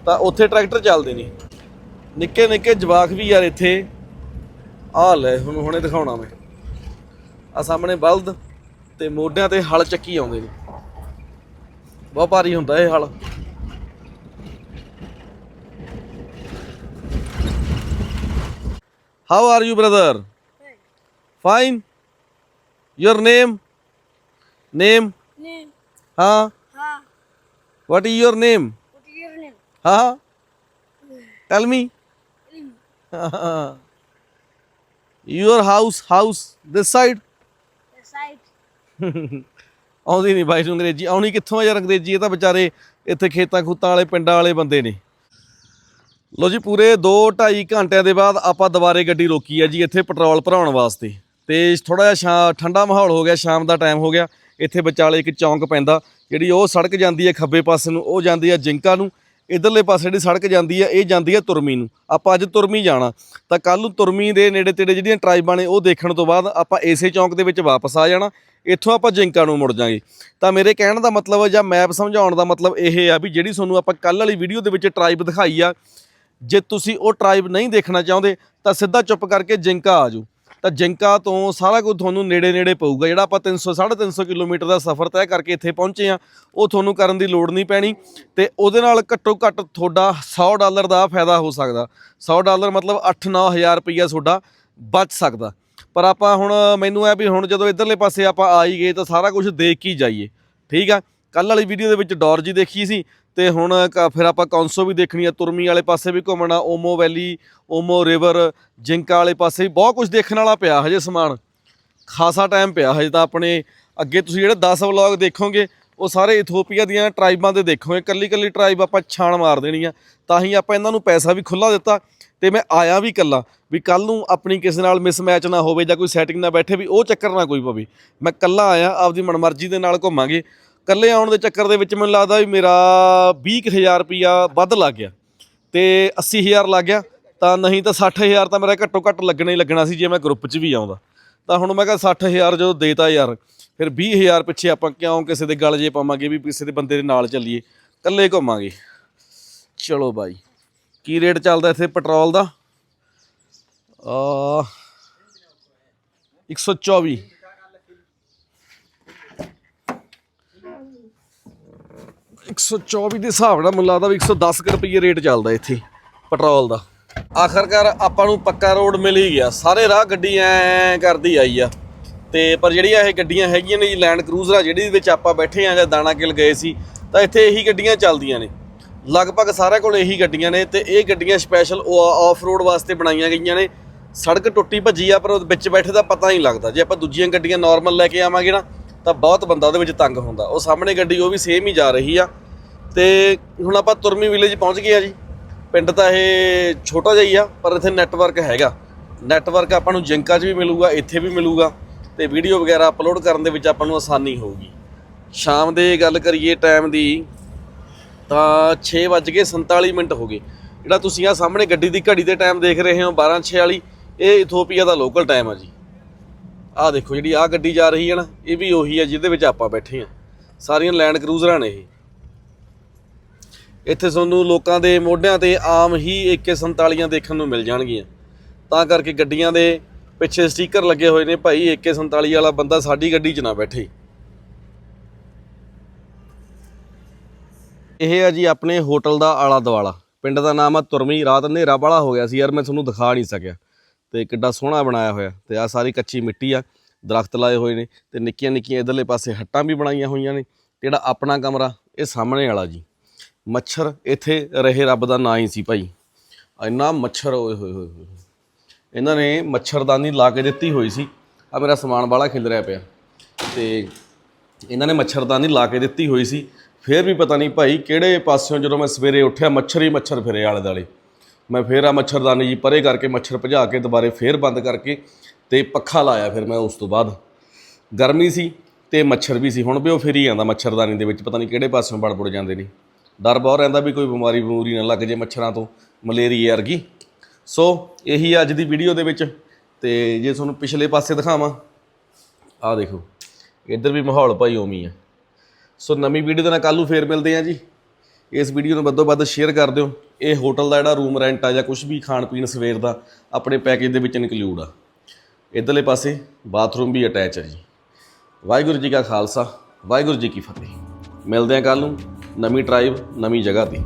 ਤਾਂ ਉੱਥੇ ਟਰੈਕਟਰ ਚੱਲਦੇ ਨੇ। ਨਿੱਕੇ ਨਿੱਕੇ ਜਵਾਕ ਵੀ ਯਾਰ ਇੱਥੇ। ਆ ਲੈ, ਹੁਣ, ਹੁਣੇ ਦਿਖਾਉਣਾ ਮੈਂ। ਆ ਸਾਹਮਣੇ ਬਲਦ ਤੇ ਮੋਢਿਆਂ ਤੇ ਹਲ ਚੱਕੀ ਆਉਂਦੇ ਨੇ। ਬਹੁਤ ਭਾਰੀ ਹੁੰਦਾ ਇਹ ਹਲ। How are you brother fine your name name Name. ਹਾਂ Ha. What is your name What is your name? Tell me Lim. Your house house this side The side. ਆਉਂਦੀ ਨਹੀਂ ਬਾਈ ਨੂੰ ਅੰਗਰੇਜ਼ੀ ਆਉਣੀ ਕਿੱਥੋਂ ਆ ਯਾਰ ਅੰਗਰੇਜ਼ੀ? ਇਹ ਤਾਂ ਵਿਚਾਰੇ ਇੱਥੇ ਖੇਤਾਂ ਖੂਤਾਂ ਵਾਲੇ ਪਿੰਡਾਂ ਵਾਲੇ ਬੰਦੇ ਨੇ। ਲੋ ਜੀ, ਪੂਰੇ 2 2.5 ਘੰਟਿਆਂ ਦੇ ਬਾਅਦ ਆਪਾਂ ਦੁਬਾਰੇ ਗੱਡੀ ਰੋਕੀ ਹੈ ਜੀ, ਇੱਥੇ ਪੈਟਰੋਲ ਭਰਾਉਣ ਵਾਸਤੇ। ਤੇ ਥੋੜਾ ਜਿਹਾ ਸ਼ਾ- ਠੰਡਾ ਮਾਹੌਲ ਹੋ ਗਿਆ, ਸ਼ਾਮ ਦਾ ਟਾਈਮ ਹੋ ਗਿਆ। ਇੱਥੇ ਵਿਚਾਲੇ ਇੱਕ ਚੌਂਕ ਪੈਂਦਾ, ਜਿਹੜੀ ਉਹ ਸੜਕ ਜਾਂਦੀ ਹੈ ਖੱਬੇ ਪਾਸੇ ਨੂੰ, ਉਹ ਜਾਂਦੀ ਹੈ ਜਿੰਕਾ ਨੂੰ। ਇਧਰਲੇ ਪਾਸੇ ਜਿਹੜੀ ਸੜਕ ਜਾਂਦੀ ਹੈ, ਇਹ ਜਾਂਦੀ ਹੈ ਤੁਰਮੀ ਨੂੰ। ਆਪਾਂ ਅੱਜ ਤੁਰਮੀ ਜਾਣਾ। ਤਾਂ ਕੱਲ ਨੂੰ ਤੁਰਮੀ ਦੇ ਨੇੜੇ ਤੇੜੇ ਜਿਹੜੀਆਂ ਟਰਾਈਬਾਂ ਨੇ, ਉਹ ਦੇਖਣ ਤੋਂ ਬਾਅਦ ਆਪਾਂ ਇਸੇ ਚੌਂਕ ਦੇ ਵਿੱਚ ਵਾਪਸ ਆ ਜਾਣਾ। ਇੱਥੋਂ ਆਪਾਂ ਜਿੰਕਾ ਨੂੰ ਮੁੜ ਜਾਾਂਗੇ। ਤਾਂ ਮੇਰੇ ਕਹਿਣ ਦਾ ਮਤਲਬ ਜਾਂ ਮੈਪ ਸਮਝਾਉਣ ਦਾ ਮਤਲਬ ਇਹ ਆ ਵੀ ਜਿਹੜੀ ਤੁਹਾਨੂੰ ਆਪਾਂ ਕੱਲ ਵਾਲੀ ਵੀਡੀਓ ਦੇ ਵਿੱਚ ਟਰਾਈਬ ਦਿਖਾਈ ਆ ਜੇ ਤੁਸੀਂ ਉਹ ਟਰਾਈਬ ਨਹੀਂ ਦੇਖਣਾ ਚਾਹੁੰਦੇ, ਤਾਂ ਸਿੱਧਾ ਚੁੱਪ ਕਰਕੇ ਜਿੰਕਾ ਆ ਜਾਓ। ਤਾਂ ਜਿੰਕਾ ਤੋਂ ਸਾਰਾ ਕੁਝ ਤੁਹਾਨੂੰ ਨੇੜੇ ਨੇੜੇ ਪਊਗਾ। ਜਿਹੜਾ ਆਪਾਂ 300 350 ਕਿਲੋਮੀਟਰ ਦਾ ਸਫ਼ਰ ਤੈਅ ਕਰਕੇ ਇੱਥੇ ਪਹੁੰਚੇ ਆ ਉਹ ਤੁਹਾਨੂੰ ਕਰਨ ਦੀ ਲੋੜ ਨਹੀਂ ਪੈਣੀ। ਤੇ ਉਹਦੇ ਨਾਲ ਘੱਟੋ ਘੱਟ ਤੁਹਾਡਾ 100 ਡਾਲਰ ਦਾ ਫਾਇਦਾ ਹੋ ਸਕਦਾ। 100 ਡਾਲਰ ਮਤਲਬ 8-9000 ਰੁਪਈਆ ਤੁਹਾਡਾ ਬਚ ਸਕਦਾ। ਪਰ ਆਪਾਂ ਹੁਣ ਮੈਨੂੰ ਇਹ ਵੀ ਹੁਣ ਜਦੋਂ ਇਧਰਲੇ ਪਾਸੇ ਆਪਾਂ ਆ ਹੀ ਗਏ, ਤਾਂ ਸਾਰਾ ਕੁਝ ਦੇਖ ਕੇ ਜਾਈਏ। ਠੀਕ ਆ? ਕੱਲ ਵਾਲੀ ਵੀਡੀਓ ਦੇ ਵਿੱਚ ਡੌਰਜੀ ਦੇਖੀ ਸੀ ਤੇ ਹੁਣ ਕ- ਫਿਰ ਆਪਾਂ ਕੌਂਸੋ ਵੀ ਦੇਖਣੀ ਆ, ਤੁਰਮੀ ਵਾਲੇ ਪਾਸੇ ਵੀ ਘੁੰਮਣਾ, ਓਮੋ ਵੈਲੀ, ਓਮੋ ਰਿਵਰ, ਜਿੰਕਾ ਵਾਲੇ ਪਾਸੇ ਵੀ ਬਹੁਤ ਕੁਝ ਦੇਖਣ ਵਾਲਾ ਪਿਆ ਹਜੇ ਸਮਾਨ। ਖਾਸਾ ਟਾਈਮ ਪਿਆ ਹਜੇ ਤਾਂ ਆਪਣੇ। ਅੱਗੇ ਤੁਸੀਂ ਜਿਹੜੇ 10 ਵਲੌਗ ਦੇਖੋਗੇ, ਉਹ ਸਾਰੇ ਇਥੋਪੀਆ ਦੀਆਂ ਟਰਾਈਬਾਂ ਦੇ ਦੇਖੋਗੇ। ਕੱਲੀ ਕੱਲੀ ਟਰਾਈਬ ਆਪਾਂ ਛਾਣ ਮਾਰ ਦੇਣੀ ਆ। ਤਾਂ ਹੀ ਆਪਾਂ ਇਹਨਾਂ ਨੂੰ ਪੈਸਾ ਵੀ ਖੁੱਲਾ ਦਿੱਤਾ ਤੇ ਮੈਂ ਆਇਆ ਵੀ ਕੱਲਾ ਵੀ ਕੱਲ ਨੂੰ ਆਪਣੀ ਕਿਸੇ ਨਾਲ ਮਿਸਮੈਚ ਨਾ ਹੋਵੇ ਜਾਂ ਕੋਈ ਸੈਟਿੰਗ ਨਾ ਬੈਠੇ ਵੀ ਉਹ ਚੱਕਰ ਨਾ ਕੋਈ ਪਵੇ। ਮੈਂ ਕੱਲਾ ਆਇਆ, ਆਪਦੀ ਮਨਮਰਜ਼ੀ ਦੇ ਨਾਲ ਘੁੰਮਾਂਗੇ। ਕੱਲੇ ਆਉਣ ਦੇ ਚੱਕਰ ਦੇ ਵਿੱਚ ਮੈਨੂੰ ਲੱਗਦਾ ਵੀ ਮੇਰਾ 20000 ਰੁਪਿਆ ਵੱਧ ਲੱਗ ਗਿਆ ਤੇ 80000 ਲੱਗ ਗਿਆ, ਤਾਂ ਨਹੀਂ ਤਾਂ 60000 ਤਾਂ ਮੇਰਾ ਘੱਟੋ ਘੱਟ ਲੱਗਣਾ ਹੀ ਲੱਗਣਾ ਸੀ ਜੇ ਮੈਂ ਗਰੁੱਪ 'ਚ ਵੀ ਆਉਂਦਾ। ਤਾਂ ਹੁਣ ਮੈਂ ਕਿਹਾ 60000 ਜਦੋਂ ਦੇਤਾ ਯਾਰ, ਫਿਰ 20000 ਪਿੱਛੇ ਆਪਾਂ ਕਿਉਂ ਕਿਸੇ ਦੇ ਗਲ ਜੇ ਪਾਵਾਂਗੇ ਵੀ ਕਿਸੇ ਦੇ ਬੰਦੇ ਦੇ ਨਾਲ ਚੱਲੀਏ, ਇਕੱਲੇ ਘੁੰਮਾਂਗੇ। ਚਲੋ ਬਾਈ, ਕੀ ਰੇਟ ਚੱਲਦਾ ਇੱਥੇ ਪੈਟਰੋਲ ਦਾ? ਆ 124 124 ਦੇ ਹਿਸਾਬ ਨਾਲ ਮੈਨੂੰ ਲੱਗਦਾ ਵੀ 110 ਕੁ ਰੁਪਏ ਰੇਟ ਚੱਲਦਾ ਇੱਥੇ ਪੈਟਰੋਲ ਦਾ। ਆਖਰਕਾਰ ਆਪਾਂ ਨੂੰ ਪੱਕਾ ਰੋਡ ਮਿਲ ਹੀ ਗਿਆ। ਸਾਰੇ ਰਾਹ ਗੱਡੀ ਐ ਕਰਦੀ ਆਈ ਆ। ਤੇ ਪਰ ਜਿਹੜੀਆਂ ਇਹ ਗੱਡੀਆਂ ਹੈਗੀਆਂ ਨੇ ਜੀ ਲੈਂਡ ਕਰੂਜ਼ਰ ਆ, ਜਿਹੜੀ ਵਿੱਚ ਆਪਾਂ ਬੈਠੇ ਆ ਜਾਂ ਦਾਣਾ ਕਿਲ ਗਏ ਸੀ, ਤਾਂ ਇੱਥੇ ਇਹੀ ਗੱਡੀਆਂ ਚੱਲਦੀਆਂ ਨੇ। ਲਗਭਗ ਸਾਰਿਆਂ ਕੋਲ ਇਹੀ ਗੱਡੀਆਂ ਨੇ ਤੇ ਇਹ ਗੱਡੀਆਂ ਸਪੈਸ਼ਲ ਆਫ ਰੋਡ ਵਾਸਤੇ ਬਣਾਈਆਂ ਗਈਆਂ ਨੇ। ਸੜਕ ਟੁੱਟੀ ਭੱਜੀ ਆ, ਪਰ ਉਹ ਵਿੱਚ ਬੈਠੇ ਦਾ ਪਤਾ ਨਹੀਂ ਲੱਗਦਾ। ਜੇ ਆਪਾਂ ਦੂਜੀਆਂ ਗੱਡੀਆਂ ਨਾਰਮਲ ਲੈ ਕੇ ਆਵਾਂਗੇ ਨਾ ਤਾਂ ਬਹੁਤ ਬੰਦਾ ਉਹਦੇ ਵਿੱਚ ਤੰਗ ਹੁੰਦਾ। ਉਹ ਸਾਹਮਣੇ ਗੱਡੀ ਉਹ ਵੀ ਸੇਮ ਹੀ ਜਾ ਰਹੀ ਆ। ਤੇ ਹੁਣ ਆਪਾਂ ਤੁਰਮੀ ਵਿਲੇਜ ਪਹੁੰਚ ਗਏ ਆ ਜੀ। ਪਿੰਡ ਤਾਂ ਇਹ ਛੋਟਾ ਜਿਹਾ ਹੀ ਆ, ਪਰ ਇੱਥੇ ਨੈਟਵਰਕ ਹੈਗਾ। ਨੈਟਵਰਕ ਆਪਾਂ ਨੂੰ ਜਿੰਕਾ 'ਚ ਵੀ ਮਿਲੂਗਾ, ਇੱਥੇ ਵੀ ਮਿਲੂਗਾ। ਤੇ ਵੀਡੀਓ ਵਗੈਰਾ ਅਪਲੋਡ ਕਰਨ ਦੇ ਵਿੱਚ ਆਪਾਂ ਨੂੰ ਆਸਾਨੀ ਹੋਊਗੀ। ਸ਼ਾਮ ਦੇ ਗੱਲ ਕਰੀਏ ਟਾਈਮ ਦੀ, ਤਾਂ 6:47 ਮਿੰਟ ਹੋ ਗਏ। ਜਿਹੜਾ ਤੁਸੀਂ ਆ ਸਾਹਮਣੇ ਗੱਡੀ ਦੀ ਘੜੀ ਦੇ ਟਾਈਮ ਦੇਖ ਰਹੇ ਹੋ 12:06 ਵਾਲੀ ਇਹ ਇਥੋਪੀਆ ਦਾ ਲੋਕਲ ਟਾਈਮ ਆ ਜੀ। ਆਹ ਦੇਖੋ ਜਿਹੜੀ ਆਹ ਗੱਡੀ ਜਾ ਰਹੀ ਹੈ ਨਾ, ਇਹ ਵੀ ਉਹੀ ਹੈ ਜਿਹਦੇ ਵਿੱਚ ਆਪਾਂ ਬੈਠੇ ਆ ਸਾਰੀਆਂ ਲੈਂਡ ਕਰੂਜ਼ਰਾਂ ਨੇ ਇਹ। ਇੱਥੇ ਤੁਹਾਨੂੰ ਲੋਕਾਂ ਦੇ ਮੋਢਿਆਂ ਤੇ ਆਮ ਹੀ AK47 ਦੇਖਣ ਨੂੰ ਮਿਲ ਜਾਣਗੀਆਂ। ਤਾਂ ਕਰਕੇ ਗੱਡੀਆਂ ਦੇ ਪਿੱਛੇ ਸਟicker ਲੱਗੇ ਹੋਏ ਨੇ ਭਾਈ AK47 ਵਾਲਾ ਬੰਦਾ ਸਾਡੀ ਗੱਡੀ 'ਚ ਨਾ ਬੈਠੇ। ਇਹ ਆ ਜੀ ਆਪਣੇ ਹੋਟਲ ਦਾ ਆਲਾ ਦਵਾਲਾ ਪਿੰਡ ਦਾ ਨਾਮ ਆ ਤੁਰਮੀ, ਰਾਤ ਹਨੇਰਾ ਵਾਲਾ ਹੋ ਗਿਆ ਸੀ ਯਾਰ, ਮੈਂ ਤੁਹਾਨੂੰ ਦਿਖਾ ਨਹੀਂ ਸਕਿਆ। ਤੇ ਕਿੱਡਾ ਸੋਹਣਾ ਬਣਾਇਆ ਹੋਇਆ ਤੇ ਆ ਸਾਰੀ ਕੱਚੀ ਮਿੱਟੀ ਆ, ਦਰਖਤ ਲਾਏ ਹੋਏ ਨੇ ਤੇ ਨਿੱਕੀਆਂ ਨਿੱਕੀਆਂ ਇਧਰਲੇ ਪਾਸੇ ਹੱਟਾਂ ਵੀ ਬਣਾਈਆਂ ਹੋਈਆਂ ਨੇ ਤੇ ਜਿਹੜਾ ਆਪਣਾ ਕਮਰਾ ਇਹ ਸਾਹਮਣੇ ਵਾਲਾ ਜੀ। ਮੱਛਰ ਇੱਥੇ ਰਹੇ ਰੱਬ ਦਾ ਨਾਂ ਹੀ ਸੀ ਭਾਈ। ਇੰਨਾ ਮੱਛਰ, ਓਏ ਹੋਏ ਹੋਏ ਹੋਏ ਇਹਨਾਂ ਨੇ ਮੱਛਰਦਾਨੀ ਲਾ ਕੇ ਦਿੱਤੀ ਹੋਈ ਸੀ। ਆ ਮੇਰਾ ਸਮਾਨ ਬਾਲਾ ਖਿਲ ਰਿਹਾ ਪਿਆ। ਤੇ ਇਹਨਾਂ ਨੇ ਮੱਛਰਦਾਨੀ ਲਾ ਕੇ ਦਿੱਤੀ ਹੋਈ ਸੀ। ਫਿਰ ਵੀ ਪਤਾ ਨਹੀਂ ਭਾਈ ਕਿਹੜੇ ਪਾਸਿਓਂ ਜਦੋਂ ਮੈਂ ਸਵੇਰੇ ਉੱਠਿਆ, ਮੱਛਰ ਹੀ ਮੱਛਰ ਫਿਰੇ ਆਲੇ ਦਾਲੇ ਮੈਂ ਫੇਰ ਆ ਮੱਛਰਦਾਨੀ ਜੀ ਪਰੇ ਕਰਕੇ ਮੱਛਰ ਭਜਾ ਕੇ ਦੁਬਾਰੇ ਫੇਰ ਬੰਦ ਕਰਕੇ ਤੇ ਪੱਖਾ ਲਾਇਆ ਫਿਰ ਮੈਂ ਉਸ ਤੋਂ ਬਾਅਦ। ਗਰਮੀ ਸੀ ਤੇ ਮੱਛਰ ਵੀ ਸੀ। ਹੁਣ ਵੀ ਉਹ ਫਿਰ ਹੀ ਆਂਦਾ ਮੱਛਰਦਾਨੀ ਦੇ ਵਿੱਚ। ਪਤਾ ਨਹੀਂ ਕਿਹੜੇ ਪਾਸਿਓਂ ਵੜ ਵੜ ਜਾਂਦੇ ਨੇ। ਡਰ ਬਹੁਤ ਰਹਿੰਦਾ ਵੀ ਕੋਈ ਬਿਮਾਰੀ ਬਮੂਰੀ ਨਾ ਲੱਗ ਜੇ ਮੱਛਰਾਂ ਤੋਂ ਮਲੇਰੀਆ ਵਰਗੀ। ਸੋ ਇਹੀ ਆ ਅੱਜ ਦੀ ਵੀਡੀਓ ਦੇ ਵਿੱਚ ਤੇ ਜੇ ਤੁਹਾਨੂੰ ਪਿਛਲੇ ਪਾਸੇ ਦਿਖਾਵਾਂ, ਆਹ ਦੇਖੋ, ਇੱਧਰ ਵੀ ਮਾਹੌਲ ਭਾਈ ਉਵੇਂ ਹੀ ਆ। ਸੋ ਨਵੀਂ ਵੀਡੀਓ ਦੇ ਨਾਲ ਕੱਲ੍ਹ ਨੂੰ ਫੇਰ ਮਿਲਦੇ ਆ ਜੀ। ਇਸ ਵੀਡੀਓ ਨੂੰ ਵੱਧੋ ਵੱਧ ਸ਼ੇਅਰ ਕਰ ਦਿਓ। ਇਹ ਹੋਟਲ ਦਾ ਜਿਹੜਾ ਰੂਮ ਰੈਂਟ ਆ ਜਾਂ ਕੁਝ ਵੀ ਖਾਣ ਪੀਣ ਸਵੇਰ ਦਾ ਆਪਣੇ ਪੈਕੇਜ ਦੇ ਵਿੱਚ ਇਨਕਲੂਡ ਆ। ਇਧਰਲੇ ਪਾਸੇ ਬਾਥਰੂਮ ਵੀ ਅਟੈਚ ਹੈ ਜੀ। ਵਾਹਿਗੁਰੂ ਜੀ ਕਾ ਖਾਲਸਾ, ਵਾਹਿਗੁਰੂ ਜੀ ਕੀ ਫਤਿਹ। ਮਿਲਦੇ ਆ ਕੱਲ੍ਹ ਨੂੰ। ਨਵੀਂ ਟਰਾਈਬ ਨਵੀਂ ਜਗ੍ਹਾ ਤੇ।